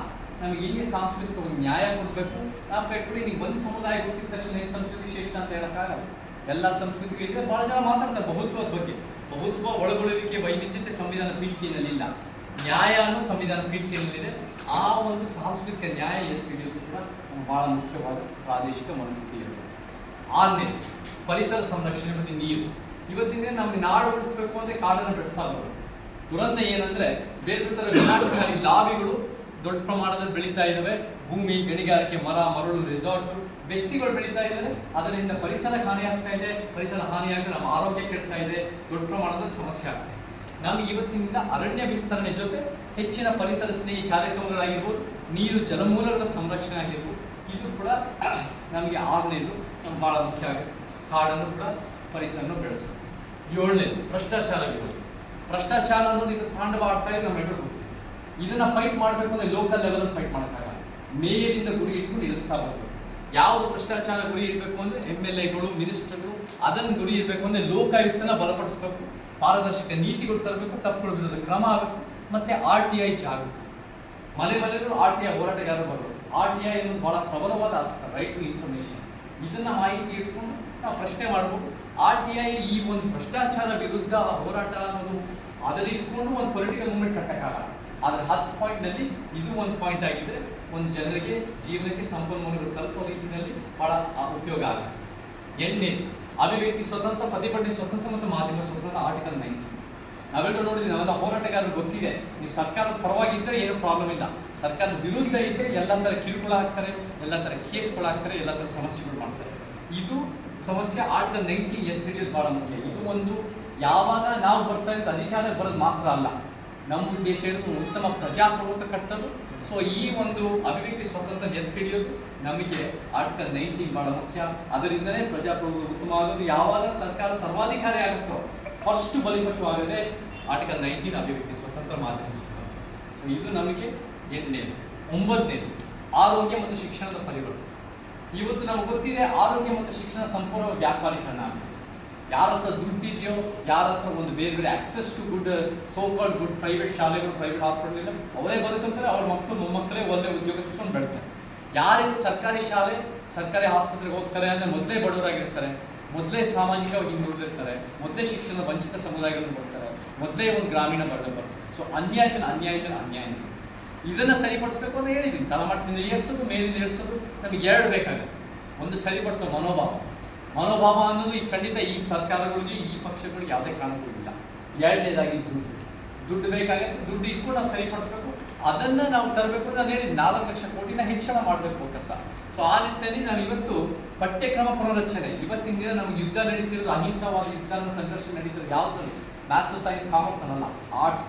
ನಮಗೆ ಹಿಂಗೆ ಸಾಂಸ್ಕೃತಿಕ ಒಂದು ನ್ಯಾಯ ಕೊಡಬೇಕು. ನಾವು ಪೆಟ್ರೋಲಿ ನೀವು ಒಂದು ಸಮುದಾಯ ಕೊಟ್ಟಿದ ತಕ್ಷಣ ನೀವು ಸಂಸ್ಕೃತಿ ಶ್ರೇಷ್ಠ ಅಂತ ಹೇಳೋಕ್ಕಾಗಲ್ಲ ಎಲ್ಲ ಸಂಸ್ಕೃತಿಗೂ ಇದೆ ಬಹಳ ಜನ ಮಾತಾಡ್ತಾರೆ ಬಹುತ್ವದ ಬಗ್ಗೆ. ಬಹುತ್ವ ಒಳಗೊಳ್ಳುವಿಕೆ ವೈವಿಧ್ಯತೆ ಸಂವಿಧಾನ ಪೀಠಿಕೆಯಲ್ಲಿಲ್ಲ ನ್ಯಾಯ ಅನ್ನೋ ಸಂವಿಧಾನ ಪೀಠಿಯಲ್ಲಿದೆ ಆ ಒಂದು ಸಾಂಸ್ಕೃತಿಕ ನ್ಯಾಯ ಎಲ್ಲಿ ತಿಳಿಯೋದು ಕೂಡ ಬಹಳ ಮುಖ್ಯವಾದ ಪ್ರಾದೇಶಿಕ ಮನಸ್ಥಿತಿ ಇರುತ್ತೆ. ಆರನೇ, ಪರಿಸರ ಸಂರಕ್ಷಣೆ ಮತ್ತು ನೀರು. ಇವತ್ತಿನ ನಮಗೆ ನಾಡು ಉಳಿಸ್ಬೇಕು ಅಂದ್ರೆ ಕಾಡನ್ನು ಬೆಳೆಸ್ತಾ ಹೋಗೋದು ದುರಂತ ಏನಂದ್ರೆ ಬೇರೆ ತರ ವಿನಾಶಕಾರಿ ಲಾಭಿಗಳು ದೊಡ್ಡ ಪ್ರಮಾಣದಲ್ಲಿ ಬೆಳೀತಾ ಇದ್ದಾವೆ ಭೂಮಿ, ಗಣಿಗಾರಿಕೆ, ಮರ, ಮರಳು ರೆಸಾರ್ಟ್ ವ್ಯಕ್ತಿಗಳು ಬೆಳೀತಾ ಇದ್ದಾರೆ ಅದರಿಂದ ಪರಿಸರ ಹಾನಿ ಆಗ್ತಾ ಇದೆ. ಪರಿಸರ ಹಾನಿಯಾಗಿ ನಮ್ಮ ಆರೋಗ್ಯ ಕೆಡ್ತಾ ಇದೆ. ದೊಡ್ಡ ಪ್ರಮಾಣದಲ್ಲಿ ಸಮಸ್ಯೆ ಆಗ್ತಾ ಇದೆ. ನಮಗೆ ಇವತ್ತಿನಿಂದ ಅರಣ್ಯ ವಿಸ್ತರಣೆ ಜೊತೆ ಹೆಚ್ಚಿನ ಪರಿಸರ ಸ್ನೇಹಿ ಕಾರ್ಯಕ್ರಮಗಳಾಗಿರ್ಬೋದು, ನೀರು, ಜಲಮೂಲಗಳ ಸಂರಕ್ಷಣೆ ಆಗಿರ್ಬೋದು, ಇದು ಕೂಡ ನಮಗೆ ಆರನೇದು ಬಹಳ ಮುಖ್ಯ ಆಗುತ್ತೆ. ಕಾಡನ್ನು ಕೂಡ ಪರಿಸರನ್ನು ಬೆಳೆಸೋದು ಏಳನೇದು ಭ್ರಷ್ಟಾಚಾರ ವಿರೋಧ ಭ್ರಷ್ಟಾಚಾರ ಅನ್ನೋದು ಇದು ತಾಂಡವ ಆಗ್ತಾ ಇದೆ ನಮ್ಮ ಇದನ್ನ ಫೈಟ್ ಮಾಡಬೇಕು ಅಂದ್ರೆ ಲೋಕಲ್ ಲೆವೆಲ್ ಫೈಟ್ ಮಾಡೋಕ್ಕಾಗಲ್ಲ. ಮೇಲಿಂದ ಗುರಿ ಇಟ್ಕೊಂಡು ನಿಲ್ಲಿಸ್ತಾ ಹೋಗ್ಬೇಕು. ಯಾವುದು ಭ್ರಷ್ಟಾಚಾರ ಗುರಿ ಇರಬೇಕು ಅಂದ್ರೆ ಎಂ ಎಲ್ ಎಗಳು ಮಿನಿಸ್ಟರ್ಗಳು ಅದನ್ನು ಗುರಿ ಇರಬೇಕು ಅಂದ್ರೆ ಲೋಕಾಯುಕ್ತನ ಬಲಪಡಿಸಬೇಕು. ಪಾರದರ್ಶಕ ನೀತಿಗಳು ತರಬೇಕು, ತಪ್ಪುಗಳ ವಿರುದ್ಧ ಕ್ರಮ ಆಗಬೇಕು, ಮತ್ತೆ ಆರ್ ಟಿ ಐ ಜಾಗೃತಿ. ಮನೆ ಮನೆಗಳು ಆರ್ ಟಿ ಐ ಹೋರಾಟಗಾರರು ಬರಬೇಕು. ಆರ್ ಟಿ ಐ ಅನ್ನೋದು ಬಹಳ ಪ್ರಬಲವಾದ ಅಸ್ತ್ರ ರೈಟ್ ಟು ಇನ್ಫಾರ್ಮೇಶನ್ ಇದನ್ನ ಮಾಹಿತಿ ಇಟ್ಕೊಂಡು ನಾವು ಪ್ರಶ್ನೆ ಮಾಡ್ಬೋದು. ಆರ್ ಟಿ ಐ ಈ ಒಂದು ಭ್ರಷ್ಟಾಚಾರ ವಿರುದ್ಧ ಹೋರಾಟ ಅನ್ನೋದು ಅದರಿಟ್ಕೊಂಡು ಒಂದು ಪೊಲಿಟಿಕಲ್ ಮೂವ್ಮೆಂಟ್ ಕಟ್ಟಕ್ಕಾಗಲ್ಲ. ಆದ್ರೆ ಹತ್ತು ಪಾಯಿಂಟ್ನಲ್ಲಿ ಇದು ಒಂದು ಪಾಯಿಂಟ್ ಆಗಿದ್ರೆ ಒಂದು ಜನರಿಗೆ ಜೀವನಕ್ಕೆ ಸಂಪನ್ಮೂಲಗಳು ತಲುಪುವ ರೀತಿಯಲ್ಲಿ ಬಹಳ ಉಪಯೋಗ ಆಗುತ್ತೆ. ಎಣ್ಣೆ ಅಭಿವ್ಯಕ್ತಿ ಸ್ವತಂತ್ರ, ಪ್ರತಿಭಟನೆ ಸ್ವತಂತ್ರ ಮತ್ತು ಮಾಧ್ಯಮ ಸ್ವತಂತ್ರ ಆರ್ಟಿಕಲ್ ನೈನ್ಟೀನ್ ನಾವೆಲ್ಲರೂ ನೋಡಿದ್ವಿ ನಾವೆಲ್ಲ ಹೋರಾಟಗಾರರು ಗೊತ್ತಿದೆ. ನೀವು ಸರ್ಕಾರದ ಪರವಾಗಿದ್ದರೆ ಏನು ಪ್ರಾಬ್ಲಮ್ ಇಲ್ಲ. ಸರ್ಕಾರದ ವಿರುದ್ಧ ಇದ್ದರೆ ಎಲ್ಲ ಥರ ಕಿರುಕುಳ ಹಾಕ್ತಾರೆ ಎಲ್ಲ ಥರ ಕೇಸ್ಗಳು ಹಾಕ್ತಾರೆ ಎಲ್ಲ ಥರ ಸಮಸ್ಯೆಗಳು ಮಾಡ್ತಾರೆ. ಇದು ಸಮಸ್ಯೆ ಆರ್ಟಿಕಲ್ ನೈನ್ಟೀನ್ ಎತ್ತಿ ಹಿಡಿಯೋದು ಭಾಳ ಮುಖ್ಯ. ಇದು ಒಂದು ಯಾವಾಗ ನಾವು ಬರ್ತಾ ಇದ್ದ ಅಧಿಕಾರ ಬರೋದು ಮಾತ್ರ ಅಲ್ಲ. ನಮ್ಮ ಉದ್ದೇಶ ಇರೋದು ಉತ್ತಮ ಪ್ರಜಾಪ್ರಭುತ್ವ ಕಟ್ಟೋದು. ಸೊ ಈ ಒಂದು ಅಭಿವ್ಯಕ್ತಿ ಸ್ವಾತಂತ್ರ್ಯ ಎತ್ತಿ ಹಿಡಿಯೋದು ನಮಗೆ ಆರ್ಟಿಕಲ್ ನೈನ್ಟೀನ್ ಭಾಳ ಮುಖ್ಯ. ಅದರಿಂದನೇ ಪ್ರಜಾಪ್ರಭುತ್ವ ಉತ್ತಮ ಆಗೋದು ಯಾವಾಗ ಸರ್ಕಾರ ಸರ್ವಾಧಿಕಾರಿ ಆಗುತ್ತೋ ಫಸ್ಟ್ ಬಲಿಪಶು ಆಗದೆ ಆರ್ಟಿಕಲ್ ನೈನ್ಟೀನ್ ಅಭಿವ್ಯಕ್ತಿ, ಸ್ವತಂತ್ರ ಮಾಧ್ಯಮ ಸೊ ಇದು ನಮಗೆ ಎಂಟನೇದು ಒಂಬತ್ತನೇದು ಆರೋಗ್ಯ ಮತ್ತು ಶಿಕ್ಷಣದ ಪರಿವರ್ತನೆ. ಇವತ್ತು ನಮ್ಗೆ ಗೊತ್ತಿದೆ, ಆರೋಗ್ಯ ಮತ್ತು ಶಿಕ್ಷಣ ಸಂಪೂರ್ಣ ವ್ಯಾಪಾರೀಕರಣ ಆಗಿದೆ. ಯಾರ ಹತ್ರ ದುಡ್ಡಿದೆಯೋ ಯಾರ ಹತ್ರ ಒಂದು ಬೇರೆ ಬೇರೆ access to good so called good private ಶಾಲೆಗಳು ಪ್ರೈವೇಟ್ ಹಾಸ್ಪಿಟಲ್ ಇಲ್ಲ ಅವರೇ ಬದುಕಂತಾರೆ, ಅವ್ರ ಮಕ್ಕಳು ಮೊಮ್ಮಕ್ಕಳೇ ಒಳ್ಳೆ ಉದ್ಯೋಗ ಸಿಕ್ಕೊಂಡು ಬೆಳ್ತಾರೆ. ಯಾರಿಗೆ ಸರ್ಕಾರಿ ಶಾಲೆ, ಸರ್ಕಾರಿ ಆಸ್ಪತ್ರೆಗೆ ಹೋಗ್ತಾರೆ ಅಂದರೆ ಮೊದಲೇ ಬಡವರಾಗಿರ್ತಾರೆ ಮೊದಲೇ ಸಾಮಾಜಿಕವಾಗಿ ಹಿಂದುಳಿದಿರ್ತಾರೆ, ಮೊದಲೇ ಶಿಕ್ಷಣದ ವಂಚಿತ ಸಮುದಾಯಗಳನ್ನು ಬರ್ತಾರೆ ಮೊದಲೇ ಒಂದು ಗ್ರಾಮೀಣ ವರ್ಗ ಬರ್ತಾರೆ ಸೊ ಅನ್ಯಾಯ ಮೇಲೆ ಅನ್ಯಾಯ ಅನ್ಯಾಯ ಇದೆ. ಇದನ್ನ ಸರಿಪಡಿಸ್ಬೇಕು ಅಂತ ಹೇಳಿದ್ದೀನಿ ತಲೆಮಾಟದಿಂದ ಏರ್ಸೋದು, ಮೇಲಿಂದ ಏರ್ಸೋದು, ನಮಗೆ ಎರಡು ಬೇಕಾಗುತ್ತೆ. ಒಂದು ಸರಿಪಡಿಸೋ ಮನೋಭಾವ. ಮನೋಭಾವ ಅನ್ನೋದು ಈ ಖಂಡಿತ ಈ ಸರ್ಕಾರಗಳಿಗೆ, ಈ ಪಕ್ಷಗಳಿಗೆ ಯಾವುದೇ ಕಾರಣಗಳಿಲ್ಲ ಎರಡನೇದಾಗಿ ದುಡ್ಡು ಬೇಕಾಗುತ್ತೆ, ದುಡ್ಡು ಇಟ್ಕೊಂಡು ನಾವು ಸರಿಪಡಿಸ್ಬೇಕು. ಅದನ್ನ ನಾವು ತರಬೇಕು ನಾನು ಹೇಳಿದ್ದು ನಾಲ್ಕು ಲಕ್ಷ ಕೋಟಿನ ಹೆಚ್ಚಳ ಮಾಡಬೇಕು ಕಸ ಸೊ ಆ ನಿಟ್ಟಿನಲ್ಲಿ ನಾವು ಇವತ್ತು ಪಠ್ಯಕ್ರಮ ಪುನರಚನೆ ಇವತ್ತಿನ ದಿನ ನಮ್ಗೆ ಯುದ್ಧ ನಡೀತಿರೋದು, ಅಹಿಂಸಾವಾದ ಯುದ್ಧ ಸಂಘರ್ಷ ನಡೀತಿರೋದು ಯಾವುದ್ರಲ್ಲಿ? ಮ್ಯಾಥ್ಸು ಸೈನ್ಸ್ ಕಾಮರ್ಸ್ ಅನ್ನಲ್ಲ ಆರ್ಟ್ಸ್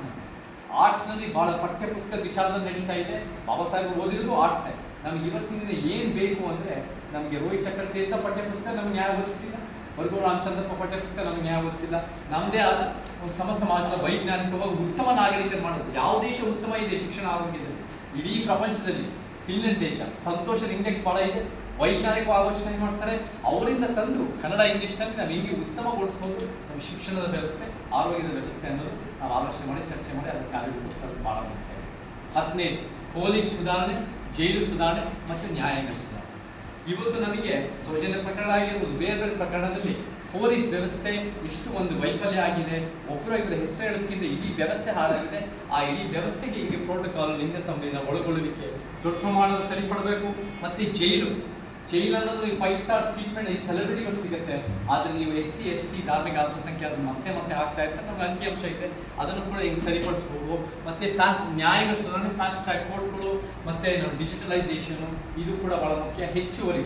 ಆರ್ಟ್ಸ್ನಲ್ಲಿ ಬಹಳ ಪಠ್ಯ ಪುಸ್ತಕ ವಿಚಾರದಲ್ಲಿ ನಡೀತಾ ಇದೆ. ಬಾಬಾ ಸಾಹೇಬ್ ಓದಿರೋದು ಆರ್ಟ್ಸೇ ನಮ್ಗೆ ಇವತ್ತಿನ ದಿನ ಏನು ಬೇಕು ಅಂದರೆ ನಮಗೆ ರೋಹಿತ್ ಚಕ್ರವರ್ತಿ ಅಂತ ಪಠ್ಯ ಪುಸ್ತಕ ನಮ್ಗೆ ನ್ಯಾಯ ಒದಗಿಸಿಲ್ಲ ವರ್ಗು ರಾಮಚಂದ್ರಪ್ಪ ಪಠ್ಯಪುಸ್ತಕ ನಮ್ಗೆ ನ್ಯಾಯ ಒದಗಿಸಿಲ್ಲ. ನಮ್ಮದೇ ಆದ ಒಂದು ಸಮ ಸಮಾಜದ ವೈಜ್ಞಾನಿಕವಾಗಿ ಉತ್ತಮ ನಾಗರಿಕರು ಮಾಡೋದು ಯಾವ ದೇಶ ಉತ್ತಮ ಇದೆ? ಶಿಕ್ಷಣ ಆರೋಗ್ಯದಲ್ಲಿ ಇಡೀ ಪ್ರಪಂಚದಲ್ಲಿ ಫಿನ್ಲೆಂಡ್ ದೇಶ ಸಂತೋಷದ ಇಂಡೆಕ್ಸ್ ಬಹಳ ಇದೆ. ವೈಜ್ಞಾನಿಕ ಆಲೋಚನೆ ಮಾಡ್ತಾರೆ? ಅವರಿಂದ ತಂದು ಕನ್ನಡ ಇಂಗ್ಲಿಷ್ನಲ್ಲಿ ನಾವು ಹೇಗೆ ಉತ್ತಮಗೊಳಿಸ್ಬೋದು? ನಮ್ಮ ಶಿಕ್ಷಣದ ವ್ಯವಸ್ಥೆ, ಆರೋಗ್ಯದ ವ್ಯವಸ್ಥೆ ಅನ್ನೋದು ನಾವು ಆಲೋಚನೆ ಮಾಡಿ ಚರ್ಚೆ ಮಾಡಿ ಅದಕ್ಕೆ ಕಾರ್ಯರೂಪ ಬಹಳ ಮುಖ್ಯ. ಹದಿನೈದು, ಪೊಲೀಸ್ ಸುಧಾರಣೆ, ಜೈಲು ಸುಧಾರಣೆ ಮತ್ತು ನ್ಯಾಯಾಂಗ ಸುಧಾರಣೆ. ಇವತ್ತು ನಮಗೆ ಸೌಜನ್ಯ ಪ್ರಕರಣ ಆಗಿರ್ಬೋದು, ಬೇರೆ ಬೇರೆ ಪ್ರಕರಣದಲ್ಲಿ ಪೊಲೀಸ್ ವ್ಯವಸ್ಥೆ ಎಷ್ಟು ಒಂದು ವೈಫಲ್ಯ ಆಗಿದೆ ಒಬ್ಬರು ಇವರ ಹೆಸರು ಹೇಳೋದಕ್ಕಿಂತ ಇಡೀ ವ್ಯವಸ್ಥೆ ಹಾಳಾಗಿದೆ. ಆ ಇಡೀ ವ್ಯವಸ್ಥೆಗೆ ಈಗ ಪ್ರೋಟೋಕಾಲ್ನಿಂದ ಸಂವಿಧಾನ ಒಳಗೊಳ್ಳುವಿಕೆ ದೊಡ್ಡ ಪ್ರಮಾಣದ ಸರಿಪಡಬೇಕು. ಮತ್ತೆ ಜೈಲು. ಜೈಲ್ ಈ ಫೈವ್ ಸ್ಟಾರ್ ಟ್ರೀಟ್ಮೆಂಟ್ ಈ ಸೆಲೆಬ್ರಿಟಿಗಳು ಸಿಗುತ್ತೆ. ಆದ್ರೆ ನೀವು ಎಸ್ ಸಿ ಎಸ್ ಟಿ ಧಾರ್ಮಿಕ ಅದನ್ನು ಮತ್ತೆ ಮತ್ತೆ ಆಗ್ತಾ ಇರ್ತಾರೆ. ನಮ್ಗೆ ಅಂಕಿಅಂಶ ಇದೆ. ಅದನ್ನು ಕೂಡ ಹಿಂಗೆ ಸರಿಪಡಿಸ್ಬೋದು. ಮತ್ತೆ ಫಾಸ್ಟ್ ನ್ಯಾಯಾಂಗ ಸುಧಾರಣೆ ಫಾಸ್ಟ್ ಟ್ರ್ಯಾಕ್ ಕೋರ್ಟ್ಗಳು ಮತ್ತೆ ಡಿಜಿಟಲೈಸೇಷನ್ ಇದು ಕೂಡ ಬಹಳ ಮುಖ್ಯ. ಹೆಚ್ಚುವರಿ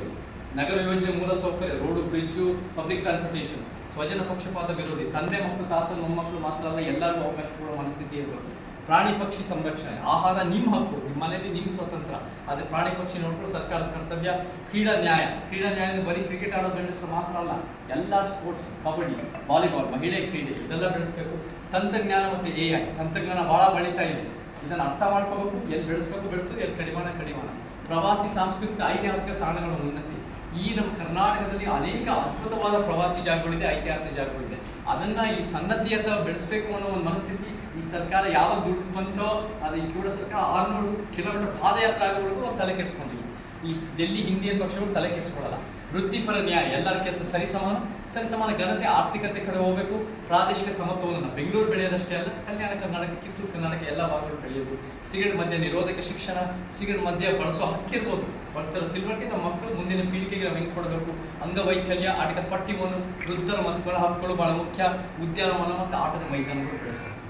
ನಗರ ಯೋಜನೆ ಮೂಲ ಸೌಕರ್ಯ ರೋಡು ಬ್ರಿಡ್ಜು ಪಬ್ಲಿಕ್ ಟ್ರಾನ್ಸ್ಪೋರ್ಟೇಷನ್ ಸ್ವಜನ ಪಕ್ಷಪಾತ ವಿರೋಧಿ, ತಂದೆ ಮಕ್ಕಳು, ತಾತ, ಮೊಮ್ಮಕ್ಕಳು ಮಾತ್ರ ಅಲ್ಲ, ಎಲ್ಲರಿಗೂ ಅವಕಾಶ ಕೊಡುವ ಮನಸ್ಥಿತಿ ಇರಬೇಕು. ಪ್ರಾಣಿ ಪಕ್ಷಿ ಸಂರಕ್ಷಣೆ. ಆಹಾರ ನಿಮ್ಮ ಹಕ್ಕು ನಿಮ್ಮ ಮನೆಯಲ್ಲಿ ನಿಮ್ಮ ಸ್ವತಂತ್ರ. ಆದರೆ ಪ್ರಾಣಿ ಪಕ್ಷಿ ನೋಡ್ಕೊಂಡು ಸರ್ಕಾರದ ಕರ್ತವ್ಯ ಕ್ರೀಡಾ ನ್ಯಾಯ. ಕ್ರೀಡಾ ನ್ಯಾಯ ಬರೀ ಕ್ರಿಕೆಟ್ ಆಡೋ ಗಂಡಸರು ಮಾತ್ರ ಅಲ್ಲ, ಎಲ್ಲ ಸ್ಪೋರ್ಟ್ಸ್, ಕಬಡ್ಡಿ, ವಾಲಿಬಾಲ್, ಮಹಿಳೆ ಕ್ರೀಡೆ, ಇದೆಲ್ಲ ಬೆಳೆಸಬೇಕು. ತಂತ್ರಜ್ಞಾನ ಮತ್ತು ಎ ಐ, ತಂತ್ರಜ್ಞಾನ ಭಾಳ ಬೆಳೀತಾ ಇದೆ. ಇದನ್ನು ಅರ್ಥ ಮಾಡ್ಕೋಬೇಕು, ಎಲ್ಲಿ ಬೆಳೆಸ್ಬೇಕು ಬೆಳೆಸು ಎಲ್ಲಿ ಕಡಿವಾಣ ಕಡಿವಾಣ. ಪ್ರವಾಸಿ ಸಾಂಸ್ಕೃತಿಕ ಐತಿಹಾಸಿಕ ತಾಣಗಳ ಉನ್ನತಿ. ಈ ನಮ್ಮ ಕರ್ನಾಟಕದಲ್ಲಿ ಅನೇಕ ಅದ್ಭುತವಾದ ಪ್ರವಾಸಿ ಜಾಗಗಳಿದೆ, ಐತಿಹಾಸಿಕ ಜಾಗಗಳಿದೆ. ಅದನ್ನು ಈ ಸನ್ನದ್ಧತೆ ಬೆಳೆಸಬೇಕು ಅನ್ನೋ ಒಂದು ಮನಸ್ಥಿತಿ ಈ ಸರ್ಕಾರ ಯಾವಾಗ ದುಡ್ಡು ಬಂತೋ ಅದು ಈ ಕೂಡ ಸರ್ಕಾರ ಆರ್ನೂರು ಕಿಲೋಮೀಟರ್ ಪಾದಯಾತ್ರೆ ಆಗೋವರೆಗೂ ಅವ್ರು ತಲೆ ಕೆಡಿಸ್ಕೊಂಡಿಲ್ಲ ಈ ಡೆಲ್ಲಿ ಹಿಂದಿಯನ್ ಪಕ್ಷಗಳು ತಲೆ ಕೆಡಿಸ್ಕೊಳ್ಳಲ್ಲ ವೃತ್ತಿಪರ ನ್ಯಾಯ, ಎಲ್ಲರ ಕೆಲಸ ಸರಿಸಮಾನ ಸರಿಸಮಾನ ಘನತೆ, ಆರ್ಥಿಕತೆ ಕಡೆ ಹೋಗಬೇಕು. ಪ್ರಾದೇಶಿಕ ಸಮತೋಲನ ಬೆಂಗಳೂರು ಬೆಳೆಯೋದಷ್ಟೇ ಅಲ್ಲ ಕಲ್ಯಾಣ ಕರ್ನಾಟಕ, ಕಿತ್ತೂರು, ಕರ್ನಾಟಕ ಎಲ್ಲ ಭಾಗಗಳು ಬೆಳೆಯೋದು. ಸಿಗರೇಟ್ ಮಧ್ಯ ನಿರೋಧಕ ಶಿಕ್ಷಣ, ಸಿಗರೇಟ್ ಮಧ್ಯೆ ಬಳಸೋ ಹಕ್ಕಿರ್ಬೋದು ಬಳಸ್ತಾರೆ ತಿಳುವಳಿಕೆ ನಮ್ಮ ಮಕ್ಕಳು ಮುಂದಿನ ಪೀಳಿಗೆಗೆ ನಾವು ಹೆಂಗೆ ಕೊಡಬೇಕು? ಅಂಗವೈಕಲ್ಯ, ಆಟದ ಪಟ್ಟಿ ಒಂದು ವೃದ್ಧರ ಮಕ್ಕಳ ಹಕ್ಕುಗಳು ಬಹಳ ಮುಖ್ಯ. ಉದ್ಯಾನವನ ಮತ್ತು ಆಟದ ಮೈದಾನಗಳು ಬೆಳೆಸೋದು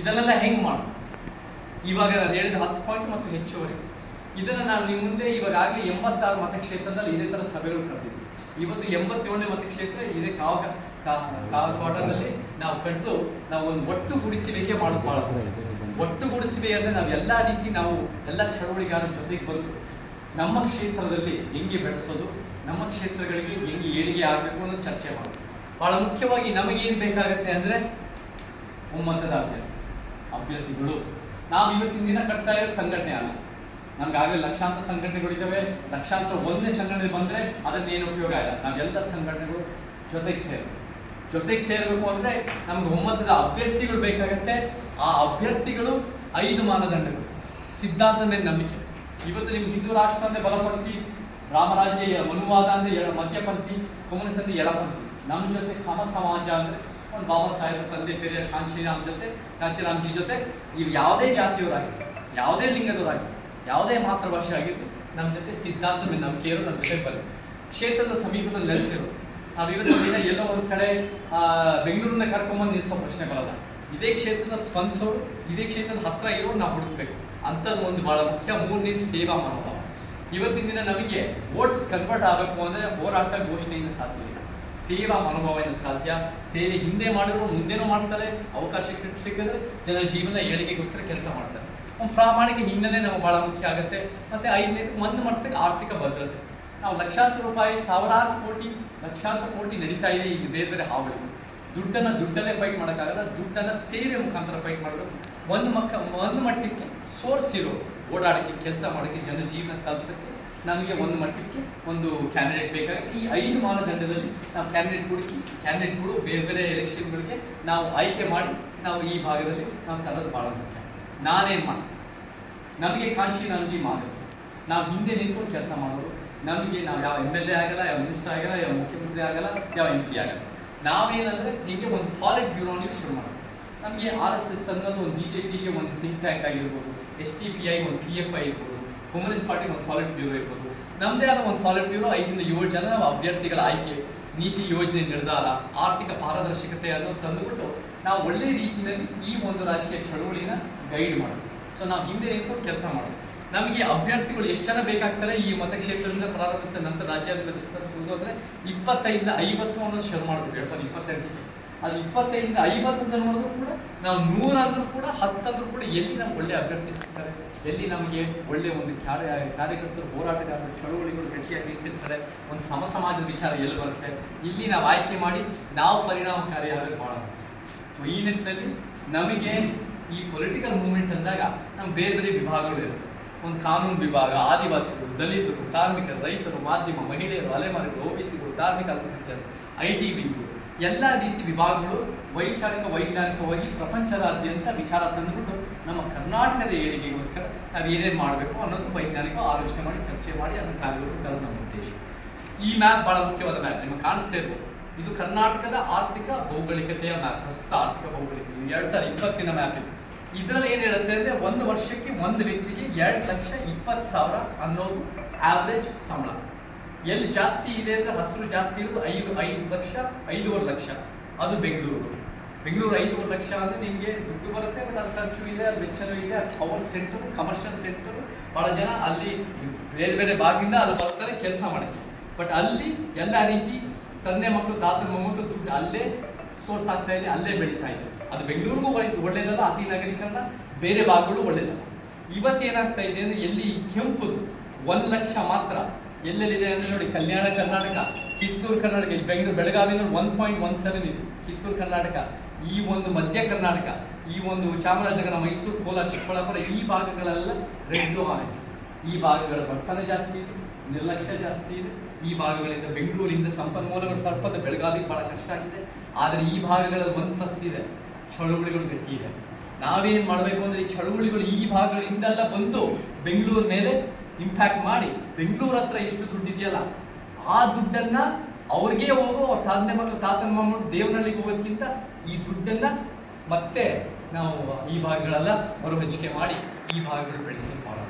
ಇದನ್ನೆಲ್ಲ ಹೆಂಗೆ ಮಾಡೋದು? ಇವಾಗ ನಾನು ಹೇಳಿದ ಹತ್ತು ಪಾಯಿಂಟ್ ಮತ್ತು ಹೆಚ್ಚುವರಿ. ಇದನ್ನು ನಾನು ನಿಮ್ಮ ಮುಂದೆ ಇವಾಗ ಆಗಲಿ ಎಂಬತ್ತಾರು ಮತಕ್ಷೇತ್ರದಲ್ಲಿ ಇದೇ ಥರ ಸಭೆಗಳು ಕರೆದಿದ್ವಿ ಇವತ್ತು ಎಂಬತ್ತೇಳನೇ ಮತಕ್ಷೇತ್ರ ಇದೇ ಕಾವ ಕಾಗವಾಡದಲ್ಲಿ ನಾವು ಕಟ್ಟು ನಾವು ಒಂದು ಒಟ್ಟುಗೂಡಿಸುವಿಕೆ ಮಾಡೋದು ಒಟ್ಟು ಒಟ್ಟುಗೂಡಿಸುವೆ ಅಂದರೆ ನಾವು ಎಲ್ಲ ರೀತಿ ನಾವು ಎಲ್ಲ ಚಳವಳಿಗಾರರ ಜೊತೆಗೆ ಬಂದು ನಮ್ಮ ಕ್ಷೇತ್ರದಲ್ಲಿ ಹೆಂಗೆ ಬೆಳೆಸೋದು, ನಮ್ಮ ಕ್ಷೇತ್ರಗಳಿಗೆ ಹೆಂಗೆ ಏಳಿಗೆ ಆಗಬೇಕು ಅನ್ನೋದು ಚರ್ಚೆ ಮಾಡೋದು. ಭಾಳ ಮುಖ್ಯವಾಗಿ ನಮಗೇನು ಬೇಕಾಗತ್ತೆ ಅಂದರೆ ಒಮ್ಮತದ ಅಭ್ಯರ್ಥಿ ಅಭ್ಯರ್ಥಿಗಳು. ನಾವು ಇವತ್ತಿನ ದಿನ ಕಟ್ತಾ ಇರೋ ಸಂಘಟನೆ ಅಲ್ಲ. ನಮ್ಗಾಗಲೇ ಲಕ್ಷಾಂತರ ಸಂಘಟನೆಗಳಿದ್ದಾವೆ ಲಕ್ಷಾಂತರ ಒಂದೇ ಸಂಘಟನೆ ಬಂದರೆ ಅದನ್ನೇನು ಉಪಯೋಗ ಇಲ್ಲ. ನಾವೆಲ್ಲ ಸಂಘಟನೆಗಳು ಜೊತೆಗೆ ಸೇರಬೇಕು. ಜೊತೆಗೆ ಸೇರಬೇಕು ಅಂದರೆ ನಮ್ಗೆ ಒಮ್ಮತದ ಅಭ್ಯರ್ಥಿಗಳು ಬೇಕಾಗತ್ತೆ. ಆ ಅಭ್ಯರ್ಥಿಗಳು ಐದು ಮಾನದಂಡಗಳು. ಸಿದ್ಧಾಂತ ನಂಬಿಕೆ. ಇವತ್ತು ನಿಮ್ಗೆ ಹಿಂದೂ ರಾಷ್ಟ್ರ ಅಂದರೆ ಬಲಪಂಥಿ, ರಾಮರಾಜ್ಯ ಮನುವಾದ ಅಂದರೆ ಎಡ ಮಧ್ಯಪಂಥಿ, ಕಮ್ಯುನಿಸ್ಟ್ ಅಂದರೆ ಎಡಪಂಥಿ. ನಮ್ಮ ಜೊತೆ ಸಮ ಸಮಾಜ ಅಂದರೆ ಒಂದು ಬಾಬಾ ಸಾಹೇಬ್ ತಂದೆ ಪೆರಿಯ ಕಾಂಶಿರಾಮ್ ಜೊತೆ ಕಾಂಶಿರಾಮ್ಜಿ ಜೊತೆ ನೀವು ಯಾವುದೇ ಜಾತಿಯವರಾಗಿ ಯಾವುದೇ ಲಿಂಗದವರಾಗಿ ಯಾವುದೇ ಮಾತೃಭಾಷೆ ಆಗಿದ್ದು ನಮ್ಮ ಜೊತೆ ಸಿದ್ಧಾಂತ ನಂಬಿಕೆಯರು ನಮ್ಮ ಜೊತೆ ಬರಲಿ. ಕ್ಷೇತ್ರದ ಸಮೀಪದಲ್ಲಿ ನೆಲೆಸಿರು. ನಾವು ಇವತ್ತು ದಿನ ಎಲ್ಲೋ ಒಂದು ಕಡೆ ಆ, ಬೆಂಗಳೂರನ್ನ ಕರ್ಕೊಂಬಂದು ನಿಲ್ಲಿಸೋ ಪ್ರಶ್ನೆ ಬರಲ್ಲ. ಇದೇ ಕ್ಷೇತ್ರದ ಸ್ಪಂದಿಸೋರು ಇದೇ ಕ್ಷೇತ್ರದ ಹತ್ರ ಇರೋರು ನಾವು ಹುಡುಕ್ಬೇಕು. ಅಂಥದ್ದು ಒಂದು ಬಹಳ ಮುಖ್ಯ ಮೂರನೇ ಸೇವಾ ಮನೋಭಾವ ಇವತ್ತಿನ ದಿನ ನಮಗೆ ವೋಟ್ಸ್ ಕನ್ವರ್ಟ್ ಆಗಬೇಕು ಅಂದರೆ ಹೋರಾಟ ಘೋಷಣೆಯಿಂದ ಸಾಧ್ಯ ಇಲ್ಲ ಮನೋಭಾವ ಏನು ಸಾಧ್ಯ. ಸೇವೆ ಹಿಂದೆ ಮಾಡಿದ್ರು, ಮುಂದೆನೂ ಮಾಡ್ತಾರೆ. ಅವಕಾಶ ಸಿಕ್- ಸಿಕ್ಕಿದ್ರೆ ಜನರ ಜೀವನ ಏಳಿಗೆಗೋಸ್ಕರ ಕೆಲಸ ಮಾಡ್ತಾರೆ. ಒಂದು ಪ್ರಾಮಾಣಿಕ ಹಿನ್ನೆಲೆ ನಮಗೆ ಬಹಳ ಮುಖ್ಯ ಆಗುತ್ತೆ. ಮತ್ತೆ ಐದನೇದು, ಒಂದು ಮಟ್ಟಕ್ಕೆ ಆರ್ಥಿಕ ಭದ್ರತೆ. ನಾವು ಲಕ್ಷಾಂತರ ರೂಪಾಯಿ, ಸಾವಿರಾರು ಕೋಟಿ, ಲಕ್ಷಾಂತರ ಕೋಟಿ ನಡೀತಾ ಇದೆ ಈಗ ಬೇರೆ ಬೇರೆ ಹಾವಳಿ. ದುಡ್ಡನ್ನ ದುಡ್ಡಲ್ಲೇ ಫೈಟ್ ಮಾಡೋಕ್ಕಾಗಲ್ಲ. ದುಡ್ಡನ್ನ ಸೇವೆ ಮುಖಾಂತರ ಫೈಟ್ ಮಾಡಬೇಕು ಒಂದು ಮಕ್ಕ, ಒಂದು ಮಟ್ಟಕ್ಕೆ ಸೋರ್ಸ್ ಇರೋ ಓಡಾಡಕ್ಕೆ, ಕೆಲಸ ಮಾಡೋಕ್ಕೆ ಜನ ಜೀವನ ತಲುಪಿಸೋಕ್ಕೆ ನಮಗೆ ಒಂದು ಮಟ್ಟಕ್ಕೆ ಒಂದು ಕ್ಯಾಂಡಿಡೇಟ್ ಬೇಕಾಗಿ ಈ ಐದು ಮಾನದಂಡದಲ್ಲಿ ನಾವು ಕ್ಯಾಂಡಿಡೇಟ್ ಹುಡುಕಿ ಕ್ಯಾಂಡಿಡೇಟ್ಗಳು ಬೇರೆ ಬೇರೆ ಎಲೆಕ್ಷನ್ಗಳಿಗೆ ನಾವು ಆಯ್ಕೆ ಮಾಡಿ, ನಾವು ಈ ಭಾಗದಲ್ಲಿ ನಾವು ತರೋದು ಭಾಳ ಮುಖ್ಯ. ನಾನೇನು ಮಾಡ್ತೀನಿ ನಮಗೆ ಕಾಶಿ ನಾಂಜಿ ಮಾಡೋದು ನಾವು ಹಿಂದೆ ನಿಂತ್ಕೊಂಡು ಕೆಲಸ ಮಾಡೋರು. ನಮಗೆ ನಾವು ಯಾವ ಎಂ ಎಲ್ ಎ ಆಗಲ್ಲ, ಯಾವ ಮಿನಿಸ್ಟರ್ ಆಗಲ್ಲ, ಯಾವ ಮುಖ್ಯಮಂತ್ರಿ ಆಗಲ್ಲ, ಯಾವ ಎಂ ಪಿ ಆಗಲ್ಲ. ನಾವೇನಂದ್ರೆ ಹೀಗೆ ಒಂದು ಪಾಲಿಟ್ ಬ್ಯೂರೋನ ಶುರು ಮಾಡೋದು. ನಮಗೆ ಆರ್ ಎಸ್ ಎಸ್ ಅನ್ನೋದು ಒಂದು ಬಿ ಜೆ ಪಿಗೆ ಒಂದು ಥಿಂಕ್ ಟ್ಯಾಂಕ್ ಆಗಿರ್ಬೋದು ಎಸ್ ಟಿ ಪಿ ಐ ಒಂದು ಪಿ ಎಫ್ ಐ ಇರ್ಬೋದು. ಕಮ್ಯುನಿಸ್ಟ್ ಪಾರ್ಟಿ ಒಂದು ಪಾಲಿಟ್ ಬ್ಯೂರೋ ಇರ್ಬೋದು ನಮ್ಮದೇ ಆದ ಒಂದು ಪಾಲಿಟ್ ಬ್ಯೂರೋ ಐದರಿಂದ ಏಳು ಜನ ನಾವು ಅಭ್ಯರ್ಥಿಗಳ ಆಯ್ಕೆ, ನೀತಿ ಯೋಜನೆ ನಿರ್ಧಾರ, ಆರ್ಥಿಕ ಪಾರದರ್ಶಕತೆ ಅನ್ನೋದು ತಂದುಬಿಟ್ಟು ನಾವು ಒಳ್ಳೆ ರೀತಿಯಲ್ಲಿ ಈ ಒಂದು ರಾಜಕೀಯ ಚಳುವಳಿನ ಗೈಡ್ ಮಾಡೋದು. ಸೊ ನಾವು ಹಿಂದೆ ನಿಂತ್ಕೊಂಡು ಕೆಲಸ ಮಾಡೋದು. ನಮಗೆ ಅಭ್ಯರ್ಥಿಗಳು ಎಷ್ಟು ಜನ ಬೇಕಾಗ್ತಾರೆ? ಈ ಮತಕ್ಷೇತ್ರದಿಂದ ಪ್ರಾರಂಭಿಸಿದ ನಂತರ ರಾಜ್ಯಾದ್ಯಂತ ಸ್ಪರ್ಧಿಸುವುದು ಅಂದರೆ ಇಪ್ಪತ್ತೈದಿಂದ ಐವತ್ತು ಅನ್ನೋದು ಶುರು ಮಾಡಬೇಕು ಎರಡು ಸಾವಿರದ ಇಪ್ಪತ್ತೆಂಟಕ್ಕೆ ಅದು ಇಪ್ಪತ್ತೈದಿಂದ ಐವತ್ತು ಅಂತ ನೋಡಿದ್ರು ಕೂಡ, ನಾವು ನೂರಾದರೂ ಕೂಡ, ಹತ್ತಂದ್ರೂ ಕೂಡ ಎಲ್ಲಿ ನಮ್ಗೆ ಒಳ್ಳೆ ಅಭ್ಯರ್ಥಿ ಸಿಗ್ತಾರೆ? ಎಲ್ಲಿ ನಮಗೆ ಒಳ್ಳೆ ಒಂದು ಕಾರ್ಯ, ಕಾರ್ಯಕರ್ತರು ಹೋರಾಟಗಾರರು, ಚಳುವಳಿಗಳು ಗಟ್ಟಿಯಾಗಿ ನಿಂತಿರ್ತಾರೆ, ಒಂದು ಸಮ ಸಮಾಜದ ವಿಚಾರ ಎಲ್ಲಿ ಬರುತ್ತೆ? ಇಲ್ಲಿ ನಾವು ಆಯ್ಕೆ ಮಾಡಿ, ನಾವು ಪರಿಣಾಮಕಾರಿಯಾಗಿ ಮಾಡೋಣ ಸೊ ಈ ನಿಟ್ಟಿನಲ್ಲಿ ನಮಗೆ ಈ ಪೊಲಿಟಿಕಲ್ ಮೂವ್ಮೆಂಟ್ ಅಂದಾಗ ನಮ್ಮ ಬೇರೆ ಬೇರೆ ವಿಭಾಗಗಳು ಇರುತ್ತೆ ಒಂದು ಕಾನೂನು ವಿಭಾಗ, ಆದಿವಾಸಿಗಳು, ದಲಿತರು, ಕಾರ್ಮಿಕರು, ರೈತರು, ಮಾಧ್ಯಮ, ಮಹಿಳೆಯರು, ಅಲೆಮಾರಿಗಳು ಒ ಬಿ ಸಿಗಳು ಧಾರ್ಮಿಕ ಅಲ್ಪಸಂಖ್ಯಾತರು ಐ ಟಿ ಬಿಗಳು ಎಲ್ಲ ರೀತಿ ವಿಭಾಗಗಳು ವೈಚಾರಿಕ, ವೈಜ್ಞಾನಿಕವಾಗಿ ಪ್ರಪಂಚದಾದ್ಯಂತ ವಿಚಾರ ತಂದುಬಿಟ್ಟು ನಮ್ಮ ಕರ್ನಾಟಕದ ಏಳಿಗೆಗೋಸ್ಕರ ನಾವು ಏನೇನು ಮಾಡಬೇಕು ಅನ್ನೋದು ವೈಜ್ಞಾನಿಕ ಆಲೋಚನೆ ಮಾಡಿ, ಚರ್ಚೆ ಮಾಡಿ ಅದನ್ನು ಕಾರ್ಯಗಳು ನಮ್ಮ ಉದ್ದೇಶ. ಈ ಮ್ಯಾಪ್ ಬಹಳ ಮುಖ್ಯವಾದ ಮ್ಯಾಪ್. ನಿಮಗೆ ಕಾಣಿಸ್ತಾ ಇರ್ಬೋದು. ಇದು ಕರ್ನಾಟಕದ ಆರ್ಥಿಕ ಭೌಗೋಳಿಕತೆಯ ಮ್ಯಾಪ್. ಪ್ರಸ್ತುತ ಆರ್ಥಿಕ ಭೌಗೋಳಿಕತೆ ಎರಡು ಸಾವಿರದ ಇಪ್ಪತ್ತಿನ ಮ್ಯಾಪ್ ಇದು. ಇದರಲ್ಲಿ ಏನು ಹೇಳುತ್ತೆ ಅಂದರೆ ಒಂದು ವರ್ಷಕ್ಕೆ ಒಂದು ವ್ಯಕ್ತಿಗೆ ಎರಡು ಲಕ್ಷ ಇಪ್ಪತ್ತು ಸಾವಿರ ಅನ್ನೋದು ಆವ್ರೇಜ್ ಸಂಬಳ. ಎಲ್ಲಿ ಜಾಸ್ತಿ ಇದೆ ಅಂದರೆ ಹಸಿರು ಜಾಸ್ತಿ ಇರೋದು ಐದು ಐದು ಲಕ್ಷ, ಐದೂವರೆ ಲಕ್ಷ. ಅದು ಬೆಂಗಳೂರು. ಬೆಂಗಳೂರು ಐದೂವರೆ ಲಕ್ಷ ಅಂದರೆ ನಿಮಗೆ ದುಡ್ಡು ಬರುತ್ತೆ ಬಟ್ ಅದು ಖರ್ಚು ಇದೆ ಅಲ್ಲಿ ವೆಚ್ಚನೂ ಇದೆ, ಅದು ಪವರ್ ಸೆಂಟರ್ ಕಮರ್ಷಿಯಲ್ ಸೆಂಟರ್ ಭಾಳ ಜನ ಅಲ್ಲಿ ಬೇರೆ ಬೇರೆ ಭಾಗದಿಂದ ಅಲ್ಲಿ ಬರ್ತಾರೆ, ಕೆಲಸ ಮಾಡುತ್ತೆ ಬಟ್ ಅಲ್ಲಿ ಎಲ್ಲ ರೀತಿ ತಂದೆ ಮಕ್ಕಳು ತಾತನ ಮೊಮ್ಮಕ್ಕಳು ದುಡ್ಡು ಅಲ್ಲೇ ಸೋರ್ಸ್ ಆಗ್ತಾ ಇದೆ, ಅಲ್ಲೇ ಬೆಳೀತಾ ಇದೆ. ಅದು ಬೆಂಗಳೂರಿಗೂ ಒಳ್ಳೆ- ಒಳ್ಳೇದಲ್ಲ, ಅತಿ ನಾಗರಿಕರನ್ನ ಬೇರೆ ಭಾಗಗಳು ಒಳ್ಳೇದಲ್ಲ. ಇವತ್ತು ಏನಾಗ್ತಾ ಇದೆ ಅಂದರೆ ಎಲ್ಲಿ ಕೆಂಪು ಕೆಂಪುದು ಒಂದು ಲಕ್ಷ ಮಾತ್ರ ಎಲ್ಲೆಲ್ಲಿದೆ ಅಂದರೆ ನೋಡಿ, ಕಲ್ಯಾಣ ಕರ್ನಾಟಕ, ಕಿತ್ತೂರು ಕರ್ನಾಟಕ, ಇಲ್ಲಿ ಬೆಂಗಳೂರು ಬೆಳಗಾವಿನ ಒನ್ ಪಾಯಿಂಟ್ ಒನ್ ಸೆವೆನ್ ಇದೆ. ಕಿತ್ತೂರು ಕರ್ನಾಟಕ, ಈ ಒಂದು ಮಧ್ಯ ಕರ್ನಾಟಕ, ಈ ಒಂದು ಚಾಮರಾಜನಗರ, ಮೈಸೂರು, ಕೋಲಾರ, ಚಿಕ್ಕಬಳ್ಳಾಪುರ, ಈ ಭಾಗಗಳೆಲ್ಲ ರೆಡ್ ಆರೆಂಜ್. ಈ ಭಾಗಗಳ ಬಡತನ ಜಾಸ್ತಿ ಇದೆ, ನಿರ್ಲಕ್ಷ್ಯ ಜಾಸ್ತಿ ಇದೆ. ಈ ಭಾಗಗಳಿಂದ ಬೆಂಗಳೂರಿಂದ ಸಂಪನ್ಮೂಲಗಳು ತಲುಪೋದು ಬೆಳಗಾವಿಗೆ ಭಾಳ ಕಷ್ಟ ಆಗಿದೆ. ಆದರೆ ಈ ಭಾಗಗಳಲ್ಲಿ ಒಂದು ಪ್ಲಸ್ ಇದೆ. ಚಳುವಳಿಗಳು ಗಟ್ಟಿ ಇದೆ. ನಾವೇನು ಮಾಡಬೇಕು ಅಂದರೆ ಈ ಚಳುವಳಿಗಳು ಈ ಭಾಗಗಳಿಂದೆಲ್ಲ ಬಂದು ಬೆಂಗಳೂರು ಮೇಲೆ ಇಂಪ್ಯಾಕ್ಟ್ ಮಾಡಿ, ಬೆಂಗಳೂರು ಹತ್ರ ಎಷ್ಟು ದುಡ್ಡಿದೆಯಲ್ಲ ಆ ದುಡ್ಡನ್ನ ಅವ್ರಿಗೆ ಹೋಗೋ ಅವ್ರ ತಂದೆ ಮಕ್ಕಳು ತಾತನ ಮಮ್ಮಳು ದೇವನಹಳ್ಳಿಗೆ ಹೋಗೋದಕ್ಕಿಂತ ಈ ದುಡ್ಡನ್ನ ಮತ್ತೆ ನಾವು ಈ ಭಾಗಗಳೆಲ್ಲ ಮರು ಹಂಚಿಕೆ ಮಾಡಿ, ಈ ಭಾಗಗಳು ಬೆಳೆಸಿ ಮಾಡೋದು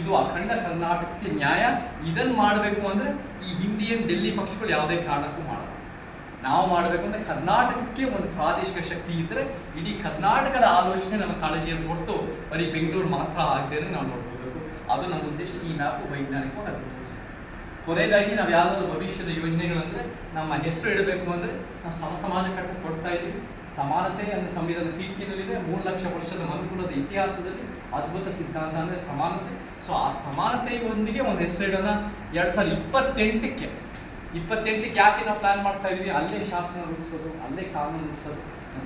ಇದು ಅಖಂಡ ಕರ್ನಾಟಕಕ್ಕೆ ನ್ಯಾಯ. ಇದನ್ನ ಮಾಡಬೇಕು ಅಂದರೆ ಈ ಹಿಂದಿಯನ್ ಡೆಲ್ಲಿ ಪಕ್ಷಗಳು ಯಾವುದೇ ಕಾರಣಕ್ಕೂ ಮಾಡಲ್ಲ. ನಾವು ಮಾಡಬೇಕು ಅಂದ್ರೆ ಕರ್ನಾಟಕಕ್ಕೆ ಒಂದು ಪ್ರಾದೇಶಿಕ ಶಕ್ತಿ ಇದ್ದರೆ ಇಡೀ ಕರ್ನಾಟಕದ ಆಲೋಚನೆ ನಮ್ಮ ಕಾಳಜಿಯನ್ನು ಹೊರತು ಬರೀ ಬೆಂಗಳೂರು ಮಾತ್ರ ಆಗದೆ ನಾವು ನೋಡ್ಕೋಬೇಕು ಅದು ನಮ್ಮ ಉದ್ದೇಶ ಈ ಮ್ಯಾಪು ವೈಜ್ಞಾನಿಕವಾಗಿ ಕೊನೆಯದಾಗಿ ನಾವು ಯಾವುದಾದ್ರು ಭವಿಷ್ಯದ ಯೋಜನೆಗಳಂದರೆ ನಮ್ಮ ಹೆಸರು ಇಡಬೇಕು ಅಂದರೆ ನಾವು ಸಮ ಸಮಾಜ ಕಟ್ಟ ಕೊಡ್ತಾ ಇದ್ದೀವಿ. ಸಮಾನತೆ ಅನ್ನೋ ಸಂವಿಧಾನ ಪೀಠಿನಲ್ಲಿದೆ ಮೂರು ಲಕ್ಷ ವರ್ಷದ ಮನುಕುಲದ ಇತಿಹಾಸದಲ್ಲಿ ಅದ್ಭುತ ಸಿದ್ಧಾಂತ ಅಂದರೆ ಸಮಾನತೆ. ಸೊ ಆ ಸಮಾನತೆಯೊಂದಿಗೆ ಒಂದು ಹೆಸರಿಡೋಣ ಎರಡು ಸಾವಿರದ ಇಪ್ಪತ್ತೆಂಟಕ್ಕೆ. ಇಪ್ಪತ್ತೆಂಟಕ್ಕೆ ಯಾಕೆ ನಾವು ಪ್ಲಾನ್ ಮಾಡ್ತಾ ಇದೀವಿ ಅಲ್ಲೇ ಶಾಸನ ರೂಪಿಸೋದು, ಅಲ್ಲೇ ಕಾನೂನು ರೂಪಿಸೋದು.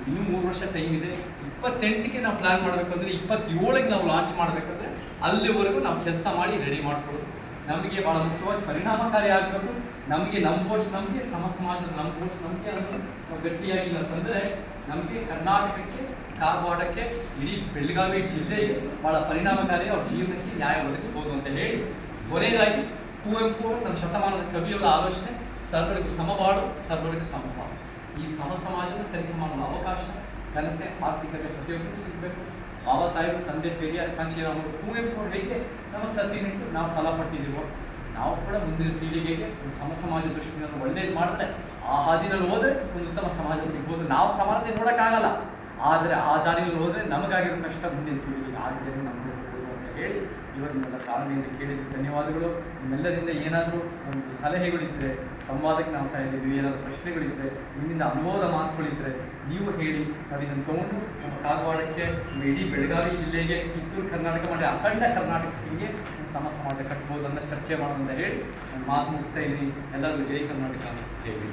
ಇನ್ನೂ ಮೂರು ವರ್ಷ ಟೈಮ್ ಇದೆ. ಇಪ್ಪತ್ತೆಂಟಕ್ಕೆ ನಾವು ಪ್ಲಾನ್ ಮಾಡಬೇಕಂದ್ರೆ ಇಪ್ಪತ್ತೇಳಕ್ಕೆ ನಾವು ಲಾಂಚ್ ಮಾಡಬೇಕಂದ್ರೆ ಅಲ್ಲಿವರೆಗೂ ನಾವು ಕೆಲಸ ಮಾಡಿ ರೆಡಿ ಮಾಡ್ಕೊಳ್ಳೋದು. ನಮಗೆ ಭಾಳ ಮುಖ್ಯವಾಗಿ ಪರಿಣಾಮಕಾರಿ ಆಗಬೇಕು. ನಮಗೆ ನಮ್ಮ ವೋಟ್ಸ್ ನಮಗೆ ಸಮ ಸಮಾಜದ ನಮ್ಮ ವೋಟ್ಸ್ ನಮಗೆ ಅನ್ನೋದು ನಾವು ಗಟ್ಟಿಯಾಗಿ ಅಂತಂದರೆ ನಮಗೆ ಕರ್ನಾಟಕಕ್ಕೆ ಕಾರವಾರಕ್ಕೆ ಇಡೀ ಬೆಳಗಾವಿ ಜಿಲ್ಲೆಗೆ ಭಾಳ ಪರಿಣಾಮಕಾರಿ ಅವ್ರ ಜೀವನಕ್ಕೆ ನ್ಯಾಯ ಒದಗಿಸ್ಬೋದು ಅಂತ ಹೇಳಿ ಕೊನೆಯದಾಗಿ ಕುವೆಂಪು ನಮ್ಮ ಶತಮಾನದ ಕವಿಯವರ ಆಲೋಚನೆ, ಸರ್ವರಿಗೂ ಸಮಬಾಳು ಸರ್ವರಿಗೂ ಸಮಬಾಳು. ಈ ಸಮ ಸಮಾಜದ ಸರಿಸಮಾನದ ಅವಕಾಶ, ಘನತೆ, ಆರ್ಥಿಕತೆ ಪ್ರತಿಯೊಬ್ಬರಿಗೂ ಸಿಗಬೇಕು. ಬಾಬಾ ಸಾಹೇಬ್ ತಂದೆ ಪೆರಿಯಾರ್ ಅವರು ಕುವೆಂಪು ಹೇಗೆ ನಮಗೆ ಸಸಿ ನೆಟ್ಟು ನಾವು ಫಲ ಪಟ್ಟಿದ್ದೀವೋ ನಾವು ಕೂಡ ಮುಂದಿನ ಪೀಳಿಗೆಗೆ ಒಂದು ಸಮ ಸಮಾಜ ದೃಷ್ಟಿಯಿಂದ ಒಳ್ಳೇದು ಮಾಡಿದ್ರೆ ಆ ಹಾದಿನಲ್ಲಿ ಹೋದ್ರೆ ಒಂದು ಉತ್ತಮ ಸಮಾಜ ಸಿಗ್ಬೋದು. ನಾವು ಸಮಾನತೆ ನೋಡೋಕ್ಕಾಗಲ್ಲ. ಆದರೆ ಆ ದಾರಿಯಲ್ಲಿ ಹೋದ್ರೆ ನಮಗಾಗಿರೋ ಕಷ್ಟ ಮುಂದಿನ ಪೀಳಿಗೆಗೆ ಆಗದೆ ನಮ್ಮ ಅಂತ ಹೇಳಿ ಇವತ್ತಿನೆಲ್ಲ ತಾಳ್ಮೆಯಿಂದ ಕೇಳಿದ ಧನ್ಯವಾದಗಳು. ನಿಮ್ಮೆಲ್ಲರಿಂದ ಏನಾದರೂ ಒಂದು ಸಲಹೆಗಳಿದ್ದರೆ ಸಂವಾದಕ್ಕೆ ನಾವು ಇದ್ದೀವಿ, ಏನಾದರೂ ಪ್ರಶ್ನೆಗಳಿದ್ದರೆ ನಿಮ್ಮಿಂದ ಅನುಭವದ ಮಾತುಗಳಿದ್ದರೆ ನೀವು ಹೇಳಿ. ನಾವು ತಗೊಂಡು ನಮ್ಮ ಕಾಗವಾಡಕ್ಕೆ ಇಡೀ ಬೆಳಗಾವಿ ಜಿಲ್ಲೆಗೆ, ಕಿತ್ತೂರು ಕರ್ನಾಟಕ ಮಾಡಿ ಅಖಂಡ ಕರ್ನಾಟಕಕ್ಕೆ ಸಮ ಸಮಾಜ ಕಟ್ಬೋದನ್ನು ಚರ್ಚೆ ಮಾಡೋದಂತ ಹೇಳಿ. ನಾನು ಮಾತು ಮುಗಿಸ್ತಾ ಇದ್ದೀನಿ. ಎಲ್ಲರಿಗೂ ಜೈ ಕರ್ನಾಟಕ ಅಂತ ಹೇಳಿ.